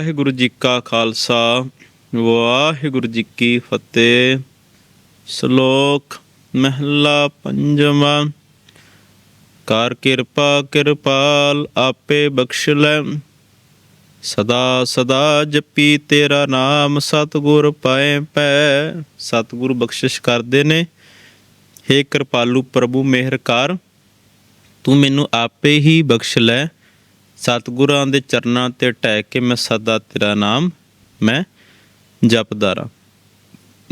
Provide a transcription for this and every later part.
ਵਾਹਿਗੁਰੂ ਜੀ ਕਾ ਖਾਲਸਾ, ਵਾਹਿਗੁਰੂ ਜੀ ਕੀ ਫਤਿਹ। ਸ਼ਲੋਕ ਮਹਿਲਾ ਪੰਜਵਾਂ, ਕਰ ਕਿਰਪਾ ਕਿਰਪਾਲ ਆਪੇ ਬਖਸ਼ ਲੈ। ਸਦਾ ਸਦਾ ਜਪੀ ਤੇਰਾ ਨਾਮ ਸਤਿਗੁਰ ਪਾਏ ਪੈ ਸਤਿਗੁਰ ਬਖਸ਼ਿਸ਼ ਕਰਦੇ ਨੇ। हे ਕਿਰਪਾਲੂ ਪ੍ਰਭੂ ਮਿਹਰ ਕਰ ਤੂੰ ਮੈਨੂੰ ਆਪੇ ਹੀ ਬਖਸ਼ ਲੈ। ਸਤਿਗੁਰਾਂ ਦੇ ਚਰਨਾਂ ਤੇ ਟਹਿ ਕੇ ਮੈਂ ਸਦਾ ਤੇਰਾ ਨਾਮ, ਮੈਂ ਜਪਦਾ ਰਾਂ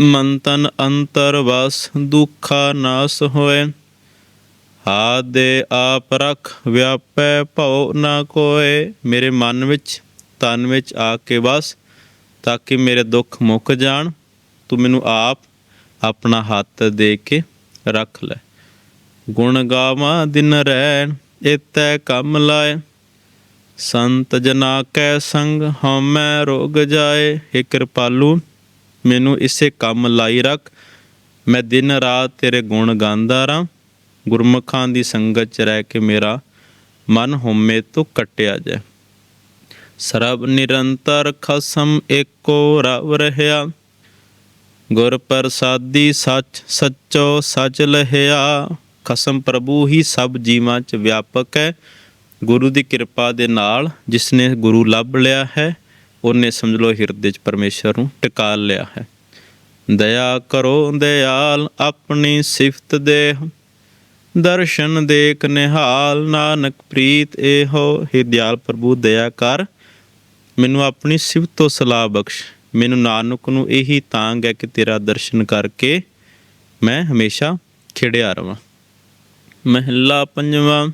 ਮਨ ਤਨ ਅੰਤਰ ਵਸ, ਦੁਖਾ ਨਾਸ ਹੋਏ। ਹਾਥ ਦੇ ਆਪ ਰਖ, ਵਿਆਪੈ ਭਉ ਨਾ ਕੋਏ। ਮੇਰੇ ਮਨ ਵਿੱਚ, ਤਨ ਵਿੱਚ ਆ ਕੇ ਵਸ, ਤਾਂ ਕਿ ਮੇਰੇ ਦੁੱਖ ਮੁੱਕ ਜਾਣ। ਤੂੰ ਮੈਨੂੰ ਆਪ ਆਪਣਾ ਹੱਥ ਦੇ ਕੇ ਰੱਖ ਲੈ। ਗੁਣ ਗਾਵਾਂ ਦਿਨ ਰਹਿਣ ਇਤੈ ਕੰਮ ਲਾਏ। ਸੰਤ ਜਨਾ ਕੈ ਸੰਗ, ਹਉਮੈ ਰੋਗ ਜਾਏ हे ਕਿਰਪਾਲੂ, ਮੈਨੂੰ ਇਸੇ ਕੰਮ ਲਾਈ ਰੱਖ। ਮੈਂ ਦਿਨ ਰਾਤ ਤੇਰੇ ਗੁਣ ਗਾਉਂਦਾ ਰਾਂ। ਗੁਰਮੁਖਾਂ ਦੀ ਸੰਗਤ ਚ ਰਹਿ ਕੇ ਮੇਰਾ ਮਨ ਹਉਮੈ ਤੋਂ ਕਟਿਆ ਜਾਏ। ਸਰਬ ਨਿਰੰਤਰ ਖਸਮ ਏਕੋ ਰਵ ਰਹਿਆ। ਗੁਰ ਪ੍ਰਸਾਦੀ ਸੱਚ ਸੱਚੋ ਸਚ ਲਹਿਆ। ਖਸਮ ਪ੍ਰਭੂ ਹੀ ਸਭ ਜੀਵਾਂ 'ਚ ਵਿਆਪਕ ਹੈ। ਗੁਰੂ ਦੀ ਕਿਰਪਾ ਦੇ ਨਾਲ ਜਿਸ ਨੇ ਗੁਰੂ ਲੱਭ ਲਿਆ ਹੈ, ਉਹਨੇ ਸਮਝ ਲਓ ਹਿਰਦੇ 'ਚ ਪਰਮੇਸ਼ਰ ਨੂੰ ਟਿਕਾ ਲਿਆ ਹੈ। ਦਇਆ ਕਰੋ ਦਇਆਲ ਆਪਣੀ ਸਿਫਤ ਦੇ, ਦਰਸ਼ਨ ਦੇਖ ਨਿਹਾਲ। ਨਾਨਕ ਪ੍ਰੀਤ, ਇਹੋ ਹੀ ਦਿਆਲ ਪ੍ਰਭੂ, ਦਇਆ ਕਰ। ਮੈਨੂੰ ਆਪਣੀ ਸਿਫਤ ਤੋਂ ਸਲਾਹ ਬਖਸ਼। ਮੈਨੂੰ ਨਾਨਕ ਨੂੰ ਇਹੀ ਤਾਂਗ ਹੈ ਕਿ ਤੇਰਾ ਦਰਸ਼ਨ ਕਰਕੇ ਮੈਂ ਹਮੇਸ਼ਾ ਖਿੜਿਆ ਰਵਾਂ। ਮਹਿਲਾ ਪੰਜਵਾਂ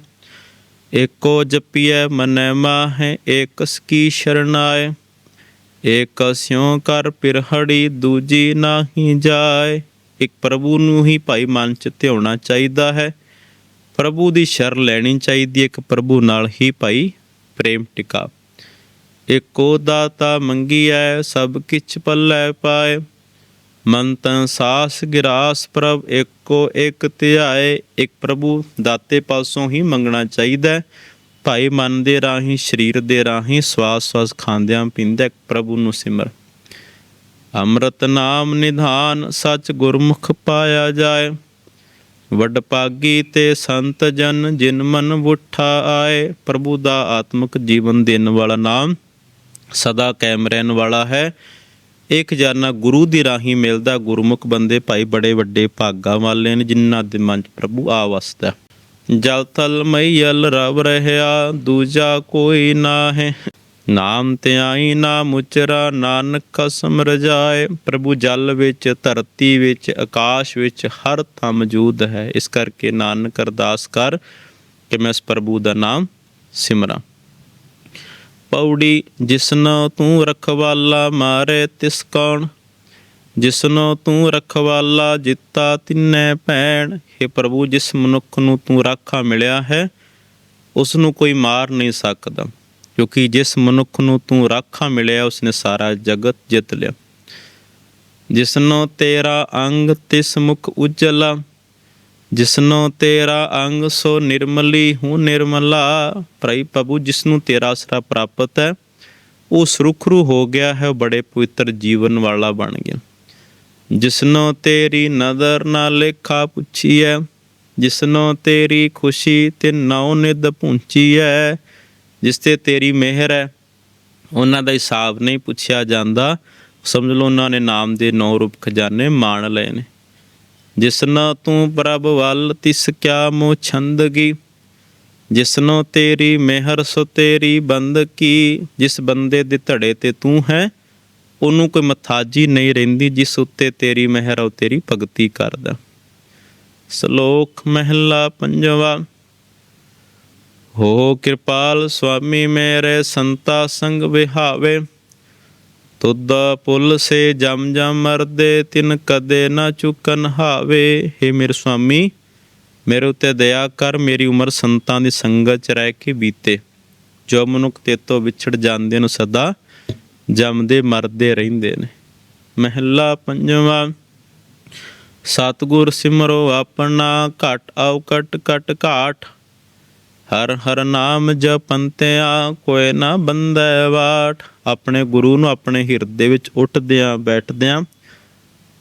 ਏਕੋ ਜਪੀਐ ਮਨੈ ਮਾਹੈ, ਏਕਸ ਕੀ ਸ਼ਰਨਾਏ ਏਕ ਸਿਉ ਕਰ ਪਿਰਹੜੀ, ਦੂਜੀ ਨਾਹੀ ਜਾਏ। ਇੱਕ ਪ੍ਰਭੂ ਨੂੰ ਹੀ ਭਾਈ ਮਨ ਚ ਧਿਆਉਣਾ ਚਾਹੀਦਾ ਹੈ। ਪ੍ਰਭੂ ਦੀ ਸ਼ਰਨ ਲੈਣੀ ਚਾਹੀਦੀ ਹੈ, ਇੱਕ ਪ੍ਰਭੂ ਨਾਲ ਹੀ ਭਾਈ ਪ੍ਰੇਮ ਟਿਕਾ। ਏਕੋ ਦਾਤਾ ਮੰਗੀਐ, ਸਭ ਕਿਛ ਪੱਲੇ ਪਾਏ। ਮਨ ਤਨ ਸਾਸ ਗਿਰਾਸ ਪ੍ਰਭ, ਏਕੋ ਇੱਕ ਧਿਆਏ। ਇੱਕ ਪ੍ਰਭੂ, ਦਾਤੇ ਪਾਸੋਂ ਹੀ ਮੰਗਣਾ ਚਾਹੀਦਾ ਭਾਈ ਮਨ ਦੇ ਰਾਹੀਂ, ਸਰੀਰ ਦੇ ਰਾਹੀਂ, ਸਵਾਸ ਸਵਾਸ ਖਾਂਦਿਆਂ ਪੀਂਦਿਆਂ ਪ੍ਰਭੂ ਨੂੰ ਸਿਮਰ। ਅੰਮ੍ਰਿਤ ਨਾਮ ਨਿਧਾਨ, ਸਚ ਗੁਰਮੁਖ ਪਾਇਆ ਜਾਏ। ਵੱਡ ਪਾਗੀ ਤੇ ਸੰਤ ਜਨ, ਜਿਨ ਮਨ ਬੁੱਠਾ ਆਏ। ਪ੍ਰਭੂ ਦਾ ਆਤਮਿਕ ਜੀਵਨ ਦੇਣ ਵਾਲਾ ਨਾਮ ਸਦਾ ਕਾਇਮ ਰਹਿਣ ਵਾਲਾ ਹੈ। ਇਹ ਖਜਾਨਾ ਗੁਰੂ ਦੀ ਰਾਹੀਂ ਮਿਲਦਾ, ਗੁਰਮੁਖ ਬੰਦੇ ਭਾਈ ਬੜੇ ਵੱਡੇ ਭਾਗਾ ਵਾਲੇ ਨੇ, ਜਿਨ੍ਹਾਂ ਦੇ ਮਨ 'ਚ ਪ੍ਰਭੂ ਆ ਵਸਦਾ ਜਲ ਤਲ ਮਈਲ ਰਵ ਰਹਿਆ, ਦੂਜਾ ਕੋਈ ਨਾ ਹੈ ਨਾਮ ਧਿਆਈ ਨਾ ਮੁਚਰਾ, ਨਾਨਕ ਕਸਮ ਰਜਾਏ। ਪ੍ਰਭੂ ਜਲ ਵਿੱਚ, ਧਰਤੀ ਵਿੱਚ, ਆਕਾਸ਼ ਵਿੱਚ ਹਰ ਥਾਂ ਮੌਜੂਦ ਹੈ। ਇਸ ਕਰਕੇ ਨਾਨਕ ਅਰਦਾਸ ਕਰ ਕਿ ਮੈਂ ਇਸ ਪ੍ਰਭੂ ਦਾ ਨਾਮ ਸਿਮਰਾਂ। ਪੌੜੀ, ਜਿਸਨੋ ਤੂੰ ਰਖਵਾਲਾ ਮਾਰੇ ਤਿਸ ਕੌਣ? ਜਿਸਨੋ ਤੂੰ ਰਖਵਾਲਾ ਜਿੱਤਾ ਤਿੰਨੇ ਭੈਣ हे ਪ੍ਰਭੂ ਜਿਸ ਮਨੁੱਖ ਨੂੰ ਤੂੰ ਰਾਖਾ ਮਿਲਿਆ ਹੈ ਉਸ ਨੂੰ ਕੋਈ ਮਾਰ ਨਹੀਂ ਸਕਦਾ, ਕਿਉਂਕਿ ਜਿਸ ਮਨੁੱਖ ਨੂੰ ਤੂੰ ਰਾਖਾ ਮਿਲਿਆ, ਉਸਨੇ ਸਾਰਾ ਜਗਤ ਜਿੱਤ ਲਿਆ। ਜਿਸਨੋ ਤੇਰਾ ਅੰਗ ਤਿਸ ਮੁਖ ਉਜਲਾ ਜਿਸਨੋ ਤੇਰਾ ਅੰਗ, ਸੋ ਨਿਰਮਲੀ ਹੂੰ ਨਿਰਮਲਾ। ਪ੍ਰਈ ਪ੍ਰਭੂ, ਜਿਸਨੂੰ ਤੇਰਾ ਆਸਰਾ ਪ੍ਰਾਪਤ ਹੈ, ਉਹ ਸੁਰਖਰੂ ਹੋ ਗਿਆ ਹੈ ਬੜੇ ਪਵਿੱਤਰ ਜੀਵਨ ਵਾਲਾ ਬਣ ਗਿਆ। ਜਿਸਨੋ ਤੇਰੀ ਨਜ਼ਰ ਨਾਲ ਲੇਖਾ ਪੁੱਛੀ ਹੈ ਜਿਸਨੋ ਤੇਰੀ ਖੁਸ਼ੀ ਤੇ ਨੌ ਨਿਦ ਪੁੰਚੀ ਹੈ ਜਿਸ ਤੇ ਤੇਰੀ ਮਿਹਰ ਹੈ, ਉਹਨਾਂ ਦਾ ਹਿਸਾਬ ਨਹੀਂ ਪੁੱਛਿਆ ਜਾਂਦਾ। ਸਮਝ ਲਓ, ਉਹਨਾਂ ਨੇ ਨਾਮ ਦੇ ਨੌ ਰੂਪ ਖਜ਼ਾਨੇ ਮਾਣ ਲਏ ਨੇ। ਜਿਸਨਾ ਤੂੰ ਪ੍ਰਭ ਵੱਲ ਤਿਸ ਕਿਆ ਮੋ ਛੰਦਗੀ? ਜਿਸਨੋ ਤੇਰੀ ਮਿਹਰ, ਸੋ ਤੇਰੀ ਬੰਦਕੀ ਜਿਸ ਬੰਦੇ ਦੇ ਧੜੇ ਤੇ ਤੂੰ ਹੈ, ਉਹਨੂੰ ਕੋਈ ਮਥਾਜੀ ਨਹੀਂ ਰਹਿੰਦੀ ਜਿਸ ਉੱਤੇ ਤੇਰੀ ਮਿਹਰ ਉਹ ਤੇਰੀ ਭਗਤੀ ਕਰਦਾ। ਸ਼ਲੋਕ ਮਹਿਲਾ ਪੰਜਵਾ। ਹੋ ਕਿਰਪਾਲ ਸੁਆਮੀ ਮੇਰੇ ਸੰਤਾ ਸੰਗ ਵਿਹਾਵੇ। ਤੁਧ ਪੁੱਲ ਸੇ ਜਮ ਜਮ ਮਰਦੇ, ਤਿਨ ਕਦੇ ਨਾ ਚੁਕਨ ਹਾਵੇ। हे ਮੇਰੇ ਸੁਆਮੀ, ਮੇਰੇ ਉਤੇ ਦਇਆ ਕਰ, ਮੇਰੀ ਉਮਰ ਸੰਤਾਂ ਦੀ ਸੰਗਤ ਚ ਰਹਿ ਕੇ ਬੀਤੇ। ਜੋ ਮਨੁੱਖ ਤੇਤੋਂ ਵਿਛੜ ਜਾਂਦੇ ਨੂੰ ਸਦਾ, ਜੰਮਦੇ ਮਰਦੇ ਰਹਿੰਦੇ ਨੇ। ਮਹਿਲਾ ਪੰਜਵਾਂ, ਸਤਿਗੁਰ ਸਿਮਰੋ ਆਪਣਾ, ਘਟ ਆਉ ਕਟ ਕਟ ਘਾਟ। ਹਰ ਹਰ ਨਾਮ ਜਪੰਤਿਆ, ਕੋਇ ਨਾ ਬੰਦੈ ਵਾਟ। ਆਪਣੇ ਗੁਰੂ ਨੂੰ ਆਪਣੇ ਹਿਰਦੇ ਵਿੱਚ ਉੱਠਦਿਆਂ ਬੈਠਦਿਆਂ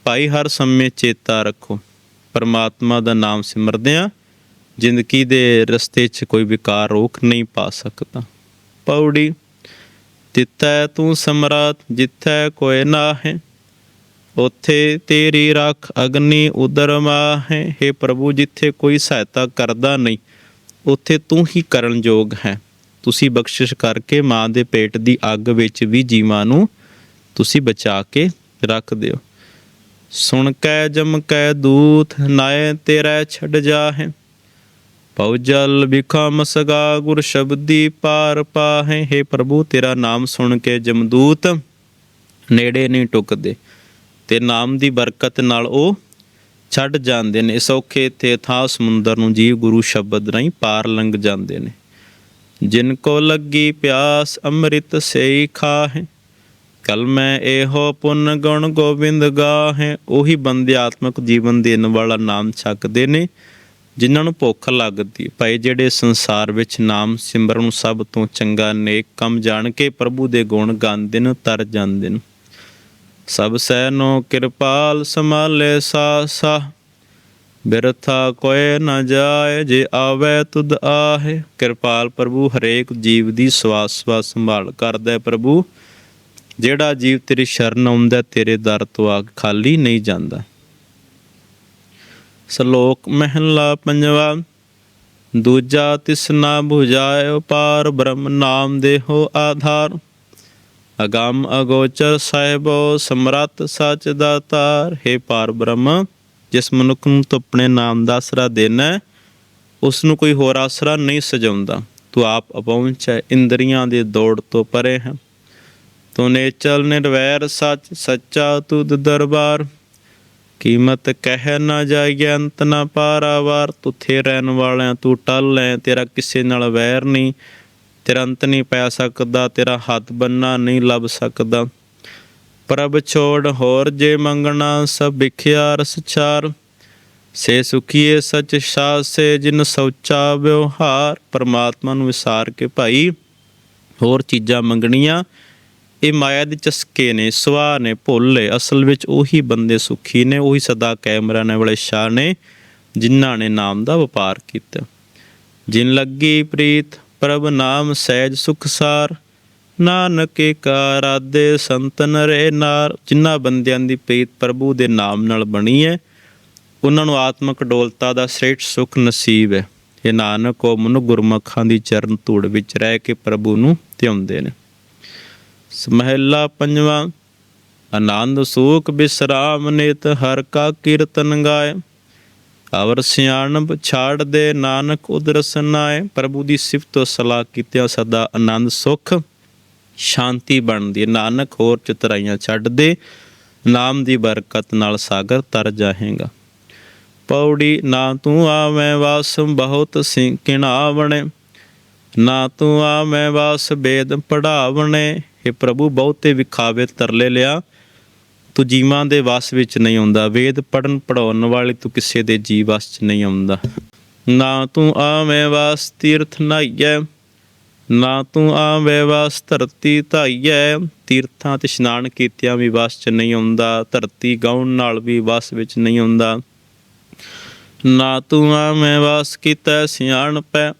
ਭਾਈ ਹਰ ਸਮੇਂ ਚੇਤਾ ਰੱਖੋ। ਪਰਮਾਤਮਾ ਦਾ ਨਾਮ ਸਿਮਰਦਿਆਂ ਜ਼ਿੰਦਗੀ ਦੇ ਰਸਤੇ 'ਚ ਕੋਈ ਵਿਕਾਰ ਰੋਕ ਨਹੀਂ ਪਾ ਸਕਦਾ। ਪੌੜੀ ਤਿੱਤੈ ਤੂੰ ਸਮਰਾਤ ਜਿੱਥੈ ਕੋਇ ਨਾਹੈ। ਉਥੇ ਤੇਰੀ ਰੱਖ ਅਗਨੀ ਉਦਰ ਮਾਹੈ। हे ਪ੍ਰਭੂ, ਜਿੱਥੇ ਕੋਈ ਸਹਾਇਤਾ ਕਰਦਾ ਨਹੀਂ ਉਥੇ ਤੂੰ ਹੀ ਕਰਨ ਯੋਗ ਹੈ। ਤੁਸੀਂ ਬਖਸ਼ਿਸ਼ ਕਰਕੇ ਮਾਂ ਦੇ ਪੇਟ ਦੀ ਅੱਗ ਵਿੱਚ ਵੀ ਜੀਵਾਂ ਨੂੰ ਤੁਸੀਂ ਬਚਾ ਕੇ ਰੱਖ ਦਿਓ। ਸੁਣ ਕੈ ਜਮ ਕੈ ਦੂਤ, ਨਾਏ ਤੇਰਾ ਛੱਡ ਜਾਹੇ। ਪਉ ਬਿਖਮ ਸਗਾ ਗੁਰ ਸ਼ਬਦੀ ਪਾਰ ਪਾਹੇ। हे ਪ੍ਰਭੂ, ਤੇਰਾ ਨਾਮ ਸੁਣ ਕੇ ਜਮਦੂਤ ਨੇੜੇ ਨਹੀਂ ਟੁਕਦੇ। ਤੇ ਨਾਮ ਦੀ ਬਰਕਤ ਨਾਲ ਉਹ ਛੱਡ ਜਾਂਦੇ ਨੇ। ਸੌਖੇ ਤੇ ਥਾਂ ਸਮੁੰਦਰ ਨੂੰ ਜੀਵ ਗੁਰੂ ਸ਼ਬਦ ਰਾਹੀਂ ਪਾਰ ਲੰਘ ਜਾਂਦੇ ਨੇ। ਜਿਨ ਕੋ ਲੱਗੀ ਪਿਆਸ ਅੰਮ੍ਰਿਤ ਸੇਈ ਖਾਹੇ, ਕਲ ਮੈਂ ਇਹੋ ਪੁੰਨ ਗੁਣ ਗੋਬਿੰਦ ਗਾਹੇ। ਉਹੀ ਬੰਦੇ ਆਤਮਿਕ ਜੀਵਨ ਦੇਣ ਵਾਲਾ ਨਾਮ ਛਕਦੇ ਨੇ, ਜਿਨ੍ਹਾਂ ਨੂੰ ਭੁੱਖ ਲੱਗਦੀ। ਭਾਈ ਜਿਹੜੇ ਸੰਸਾਰ ਵਿੱਚ ਨਾਮ ਸਿਮਰਨ ਸਭ ਤੋਂ ਚੰਗਾ ਨੇਕ ਕੰਮ ਜਾਣ ਕੇ ਪ੍ਰਭੂ ਦੇ ਗੁਣ ਗਾਉਂਦੇ ਨੇ, ਤਰ ਜਾਂਦੇ ਨੇ। ਸਭ ਸੈਨੋ ਕਿਰਪਾਲ ਸਮਾਲੇ ਸਾਸਾ। ਬਿਰਥਾ ਕੋਏ ਨਾ ਜਾਏ, ਜੇ ਆਵੇ ਤੁਧ ਆਹੇ। ਕਿਰਪਾਲ ਪ੍ਰਭੂ, ਹਰੇਕ ਜੀਵ ਦੀ ਸਵਾਸ ਸਵਾਸ ਸੰਭਾਲ ਕਰਦਾ ਹੈ ਪ੍ਰਭੂ। ਜਿਹੜਾ ਜੀਵ ਤੇਰੀ ਸ਼ਰਨ ਆਉਂਦਾ ਤੇਰੇ ਦਰ ਤੋਂ ਆ ਕੇ ਖਾਲੀ ਨਹੀਂ ਜਾਂਦਾ। ਸ਼ਲੋਕ ਮਹਿਲਾ ਪੰਜਵਾ, ਦੂਜਾ ਤਿਸਨਾ 부ਝਾਇ ਪਾਰ ਬ੍ਰਹਮ ਨਾਮ ਦੇ ਹੋ ਆਧਾਰ। ਅਗੰਮ ਅਗੋਚਰ ਸਾਹਿਬੋ, ਸਮਰੱਥ ਸਚ ਦਾਤਾਰ ਹੈ ਪਾਰ ਬ੍ਰਹਮ, ਜਿਸ ਮਨੁੱਖ ਨੂੰ ਤੂੰ ਆਪਣੇ ਨਾਮ ਦਾ ਆਸਰਾ ਦੇਣਾ ਉਸ ਨੂੰ ਕੋਈ ਹੋਰ ਆਸਰਾ ਨਹੀਂ ਸਜਾਉਂਦਾ। ਤੂੰ ਆਪ ਅਪਹੁੰਚ ਹੈ, ਇੰਦਰੀਆਂ ਦੇ ਦੌੜ ਤੋਂ ਪਰੇ ਹੈ। ਤੂੰ ਨੇਚਲ ਨਿਰਵੈਰ, ਸੱਚ ਸੱਚਾ ਤੂੰ ਦਰਬਾਰ। ਕੀਮਤ ਕਹਿ ਨਾ ਜਾਈਏ, ਅੰਤ ਨਾ ਪਾਰਾਵਾਰ ਥੇ ਰਹਿਣ ਵਾਲਿਆਂ, ਤੂੰ ਟਲ ਲੈ ਤੇਰਾ ਕਿਸੇ ਨਾਲ ਵੈਰ ਨਹੀਂ। ਤੇਰਾ ਅੰਤ ਨਹੀਂ ਪੈ ਸਕਦਾ, ਤੇਰਾ ਹੱਥ ਬੰਨਾ ਨਹੀਂ ਲੱਭ ਸਕਦਾ। ਪ੍ਰਭ ਛੋੜ, ਹੋਰ ਜੇ ਮੰਗਣਾ, ਸਭ ਵਿਖਿਆ ਰਸ ਚਾਰ ਸੇ ਸੁਖੀਏ ਸਚ ਸਾਸੇ ਜਿਨ ਸੋਚਾ ਵਿਵਹਾਰ। ਪਰਮਾਤਮਾ ਨੂੰ ਵਿਸਾਰ ਕੇ ਭਾਈ, ਹੋਰ ਚੀਜ਼ਾਂ ਮੰਗਣੀਆਂ, ਇਹ ਮਾਇਆ ਦੇ ਚਸਕੇ ਨੇ ਸਵਾ ਨੇ, ਭੁੱਲੇ ਅਸਲ ਵਿੱਚ ਉਹੀ ਬੰਦੇ ਸੁਖੀ ਨੇ, ਉਹੀ ਸਦਾ ਕਾਇਮ ਰਹਿਣ ਵਾਲੇ ਸ਼ਾਹ ਨੇ, ਜਿਨ੍ਹਾਂ ਨੇ ਨਾਮ ਦਾ ਵਪਾਰ ਕੀਤਾ। ਜਿਨ ਲੱਗੀ ਪ੍ਰੀਤ ਪ੍ਰਭ ਨਾਮ ਸਹਿਜ ਸੁਖਸਾਰ ਨਾਨਕੇ ਕਾ ਰਾਦੇ ਸੰਤਨ ਰੇ ਨਾਰ, ਜਿਨ੍ਹਾਂ ਬੰਦਿਆਂ ਦੀ ਪ੍ਰੀਤ ਪ੍ਰਭੂ ਦੇ ਨਾਮ ਨਾਲ ਬਣੀ ਹੈ, ਉਹਨਾਂ ਨੂੰ ਆਤਮਿਕ ਡੋਲਤਾ ਦਾ ਸ੍ਰੇਸ਼ਟ ਸੁਖ ਨਸੀਬ ਹੈ। ਇਹ ਨਾਨਕ, ਉਹ ਮਨੁ ਗੁਰਮੁਖਾਂ ਦੀ ਚਰਨ ਧੂੜ ਵਿੱਚ ਰਹਿ ਕੇ ਪ੍ਰਭੂ ਨੂੰ ਧਿਆਉਂਦੇ ਨੇ। ਸਮਹਿਲਾ ਪੰਜਵਾਂ, ਆਨੰਦ ਸੂਖ ਬਿਸਰਾਮ ਨਿਤ ਹਰ ਕਾ ਕੀਰਤਨ ਗਾਏ ਅਵਰ ਸਿਆਣਪ ਛਾੜ ਦੇ ਨਾਨਕ ਉਦਰਸਨਾਏ ਪ੍ਰਭੂ ਦੀ ਸਿਫਤ ਸਲਾਹ ਕੀਤਿਆਂ ਸਦਾ ਆਨੰਦ ਸੁਖ, ਸ਼ਾਂਤੀ ਬਣਦੀ ਹੈ। ਨਾਨਕ ਹੋਰ ਚਤਰਾਈਆਂ ਛੱਡ ਦੇ, ਨਾਮ ਦੀ ਬਰਕਤ ਨਾਲ ਸਾਗਰ ਤਰ ਜਾਹੇਗਾ। ਪੌੜੀ, ਨਾ ਤੂੰ ਆਵੇਂ ਵਾਸ, ਬਹੁਤ ਸਿੰ ਕਿਣਾਵਣੇ। ਨਾ ਤੂੰ ਆਵੇਂ ਵਾਸ, ਬੇਦ ਪੜਾਵਣੇ। ਇਹ ਪ੍ਰਭੂ, ਬਹੁਤੇ ਵਿਖਾਵੇ ਤਰਲੇ ਲਿਆ। ਤੂੰ ਜੀਵਾਂ ਦੇ ਵਸ ਵਿੱਚ ਨਹੀਂ ਆਉਂਦਾ, ਵੇਦ ਪੜਨ ਪੜਾਉਣ ਵਾਲੇ ਤੂੰ ਕਿਸੇ ਦੇ ਜੀ ਵਸ ਚ ਨਹੀਂ ਆਉਂਦਾ। ਨਾ ਤੂੰ ਆਵੇਂ ਵਾਸ ਤੀਰਥ ਨਾਈਐ ਨਾ ਤੂੰ ਆਵੇਂ ਵਾਸ ਧਰਤੀ ਧਾਈਐ ਤੀਰਥਾਂ ਤੇ ਇਸ਼ਨਾਨ ਕੀਤਿਆਂ ਵੀ ਵਸ ਚ ਨਹੀਂ ਆਉਂਦਾ, ਧਰਤੀ ਗਾਉਣ ਨਾਲ ਵੀ ਵਸ ਵਿੱਚ ਨਹੀਂ ਆਉਂਦਾ। ਨਾ ਤੂੰ ਆਵੇਂ ਵਾਸ ਕੀਤਾ ਸਿਆਣਪੈ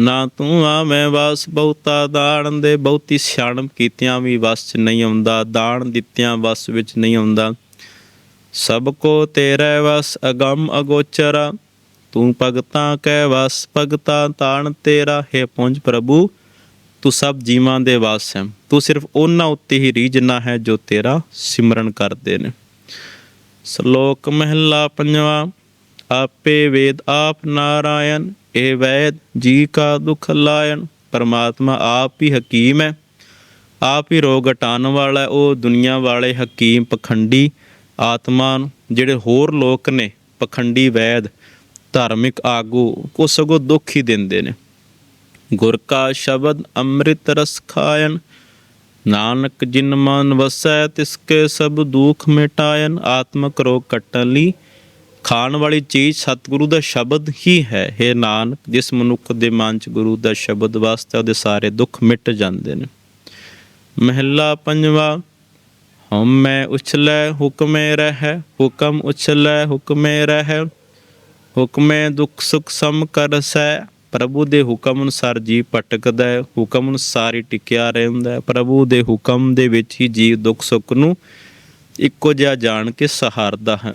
ਨਾ ਤੂੰ ਆ ਮੈਂ ਵਾਸ, ਬਹੁਤਾ ਦਾਣ ਦੇ ਬਹੁਤੀ ਸਿਆਣਪ ਕੀਤਿਆਂ ਵੀ ਵਸ ਚ ਨਹੀਂ ਆਉਂਦਾ ਦਾਣ ਦਿੱਤਿਆਂ ਵਸ ਵਿੱਚ ਨਹੀਂ ਆਉਂਦਾ। ਸਭ ਕੋ ਤੇਰੇ ਵਸ, ਅਗੰਮ ਅਗੋਚਰਾ, ਤੂੰ ਭਗਤਾਂ ਕੈ ਵਸ, ਭਗਤਾ ਤਾਣ ਤੇਰਾ। ਹੈ ਪੁੰਜ ਪ੍ਰਭੂ, ਤੂੰ ਸਭ ਜੀਵਾਂ ਦੇ ਵਸ ਹੈ। ਤੂੰ ਸਿਰਫ ਉਹਨਾਂ ਉੱਤੇ ਹੀ ਰੀਝਣਾ ਹੈ ਜੋ ਤੇਰਾ ਸਿਮਰਨ ਕਰਦੇ ਨੇ। ਸ਼ਲੋਕ ਮਹਿਲਾ ਪੰਜਵਾ, ਆਪੇ ਵੇਦ ਆਪ ਨਾਰਾਇਣ ਇਹ ਵੈਦ ਜੀ ਕਾ ਦੁਖ ਲਾਇਣ, ਪਰਮਾਤਮਾ ਆਪ ਹੀ ਹਕੀਮ ਹੈ। ਆਪ ਹੀ ਰੋਗ ਹਟਾਉਣ ਵਾਲਾ ਉਹ ਦੁਨੀਆ ਵਾਲੇ ਹਕੀਮ ਪਖੰਡੀ ਆਤਮਾ ਜਿਹੜੇ ਹੋਰ ਲੋਕ ਨੇ ਪਖੰਡੀ ਵੈਦ, ਧਾਰਮਿਕ ਆਗੂ ਕੋ ਸਗੋਂ ਦੁੱਖ ਹੀ ਦਿੰਦੇ ਨੇ। ਗੁਰ ਕਾ ਸ਼ਬਦ ਅੰਮ੍ਰਿਤ ਰਸ ਖਾਇਨ ਨਾਨਕ ਜਿਨ ਮਨ ਵਸੈ ਤਿਸਕੇ ਸਭ ਦੁੱਖ ਮਿਟਾਇਨ ਆਤਮਕ ਰੋਗ ਕੱਟਣ ਲਈ ਖਾਣ ਵਾਲੀ ਚੀਜ਼ ਸਤਿਗੁਰੂ ਦਾ ਸ਼ਬਦ ਹੀ ਹੈ। ਇਹ ਨਾਨਕ, ਜਿਸ ਮਨੁੱਖ ਦੇ ਮਨ 'ਚ ਗੁਰੂ ਦਾ ਸ਼ਬਦ ਵਾਸਤੇ ਉਹਦੇ ਸਾਰੇ ਦੁੱਖ ਮਿਟ ਜਾਂਦੇ ਨੇ। ਮਹਿਲਾ ਪੰਜਵਾ ਹਉਮੈ ਉਛਲੈ ਹੁਕਮੇ ਰਹਿ, ਹੁਕਮ ਉਛਲੈ ਹੁਕਮੇ ਰਹਿ। ਹੁਕਮੇ ਦੁਖ ਸੁਖ ਸਮ ਕਰਸੈ ਪ੍ਰਭੂ ਦੇ ਹੁਕਮ ਅਨੁਸਾਰ ਜੀਵ ਭਟਕਦਾ ਹੈ। ਹੁਕਮ ਅਨੁਸਾਰ ਹੀ ਟਿਕਿਆ ਰਹਿੰਦਾ ਹੈ। ਪ੍ਰਭੂ ਦੇ ਹੁਕਮ ਦੇ ਵਿੱਚ ਹੀ ਜੀਵ ਦੁੱਖ ਸੁੱਖ ਨੂੰ ਇੱਕੋ ਜਿਹਾ ਜਾਣ ਕੇ ਸਹਾਰਦਾ ਹੈ।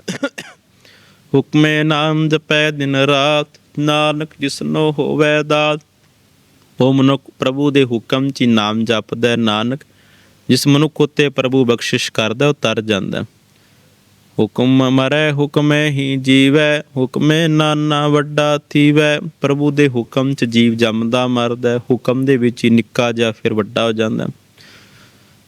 ਹੁਕਮੇ ਨਾਮ ਜਪੈ ਦਿਨ ਰਾਤ, ਨਾਨਕ ਜਿਸਨੋ ਹੋਵੇ ਦਾਤ। ਉਹ ਮਨੁੱਖ ਪ੍ਰਭੂ ਦੇ ਹੁਕਮ 'ਚ ਹੀ ਨਾਮ ਜਪਦਾ ਨਾਨਕ, ਜਿਸ ਮਨੁੱਖ ਉਤੇ ਪ੍ਰਭੂ ਬਖਸ਼ਿਸ਼ ਕਰਦਾ, ਉਹ ਤਰ ਜਾਂਦਾ ਹੈ। ਹੁਕਮ ਮਰੈ ਹੁਕਮੇ ਹੀ ਜੀਵੈ, ਹੁਕਮੇ ਨਾਨਾ ਵੱਡਾ ਥੀਵੈ। ਪ੍ਰਭੂ ਦੇ ਹੁਕਮ 'ਚ ਜੀਵ ਜੰਮਦਾ, ਮਰਦਾ ਹੁਕਮ ਦੇ ਵਿੱਚ ਹੀ ਨਿੱਕਾ ਜਾਂ ਫਿਰ ਵੱਡਾ ਹੋ ਜਾਂਦਾ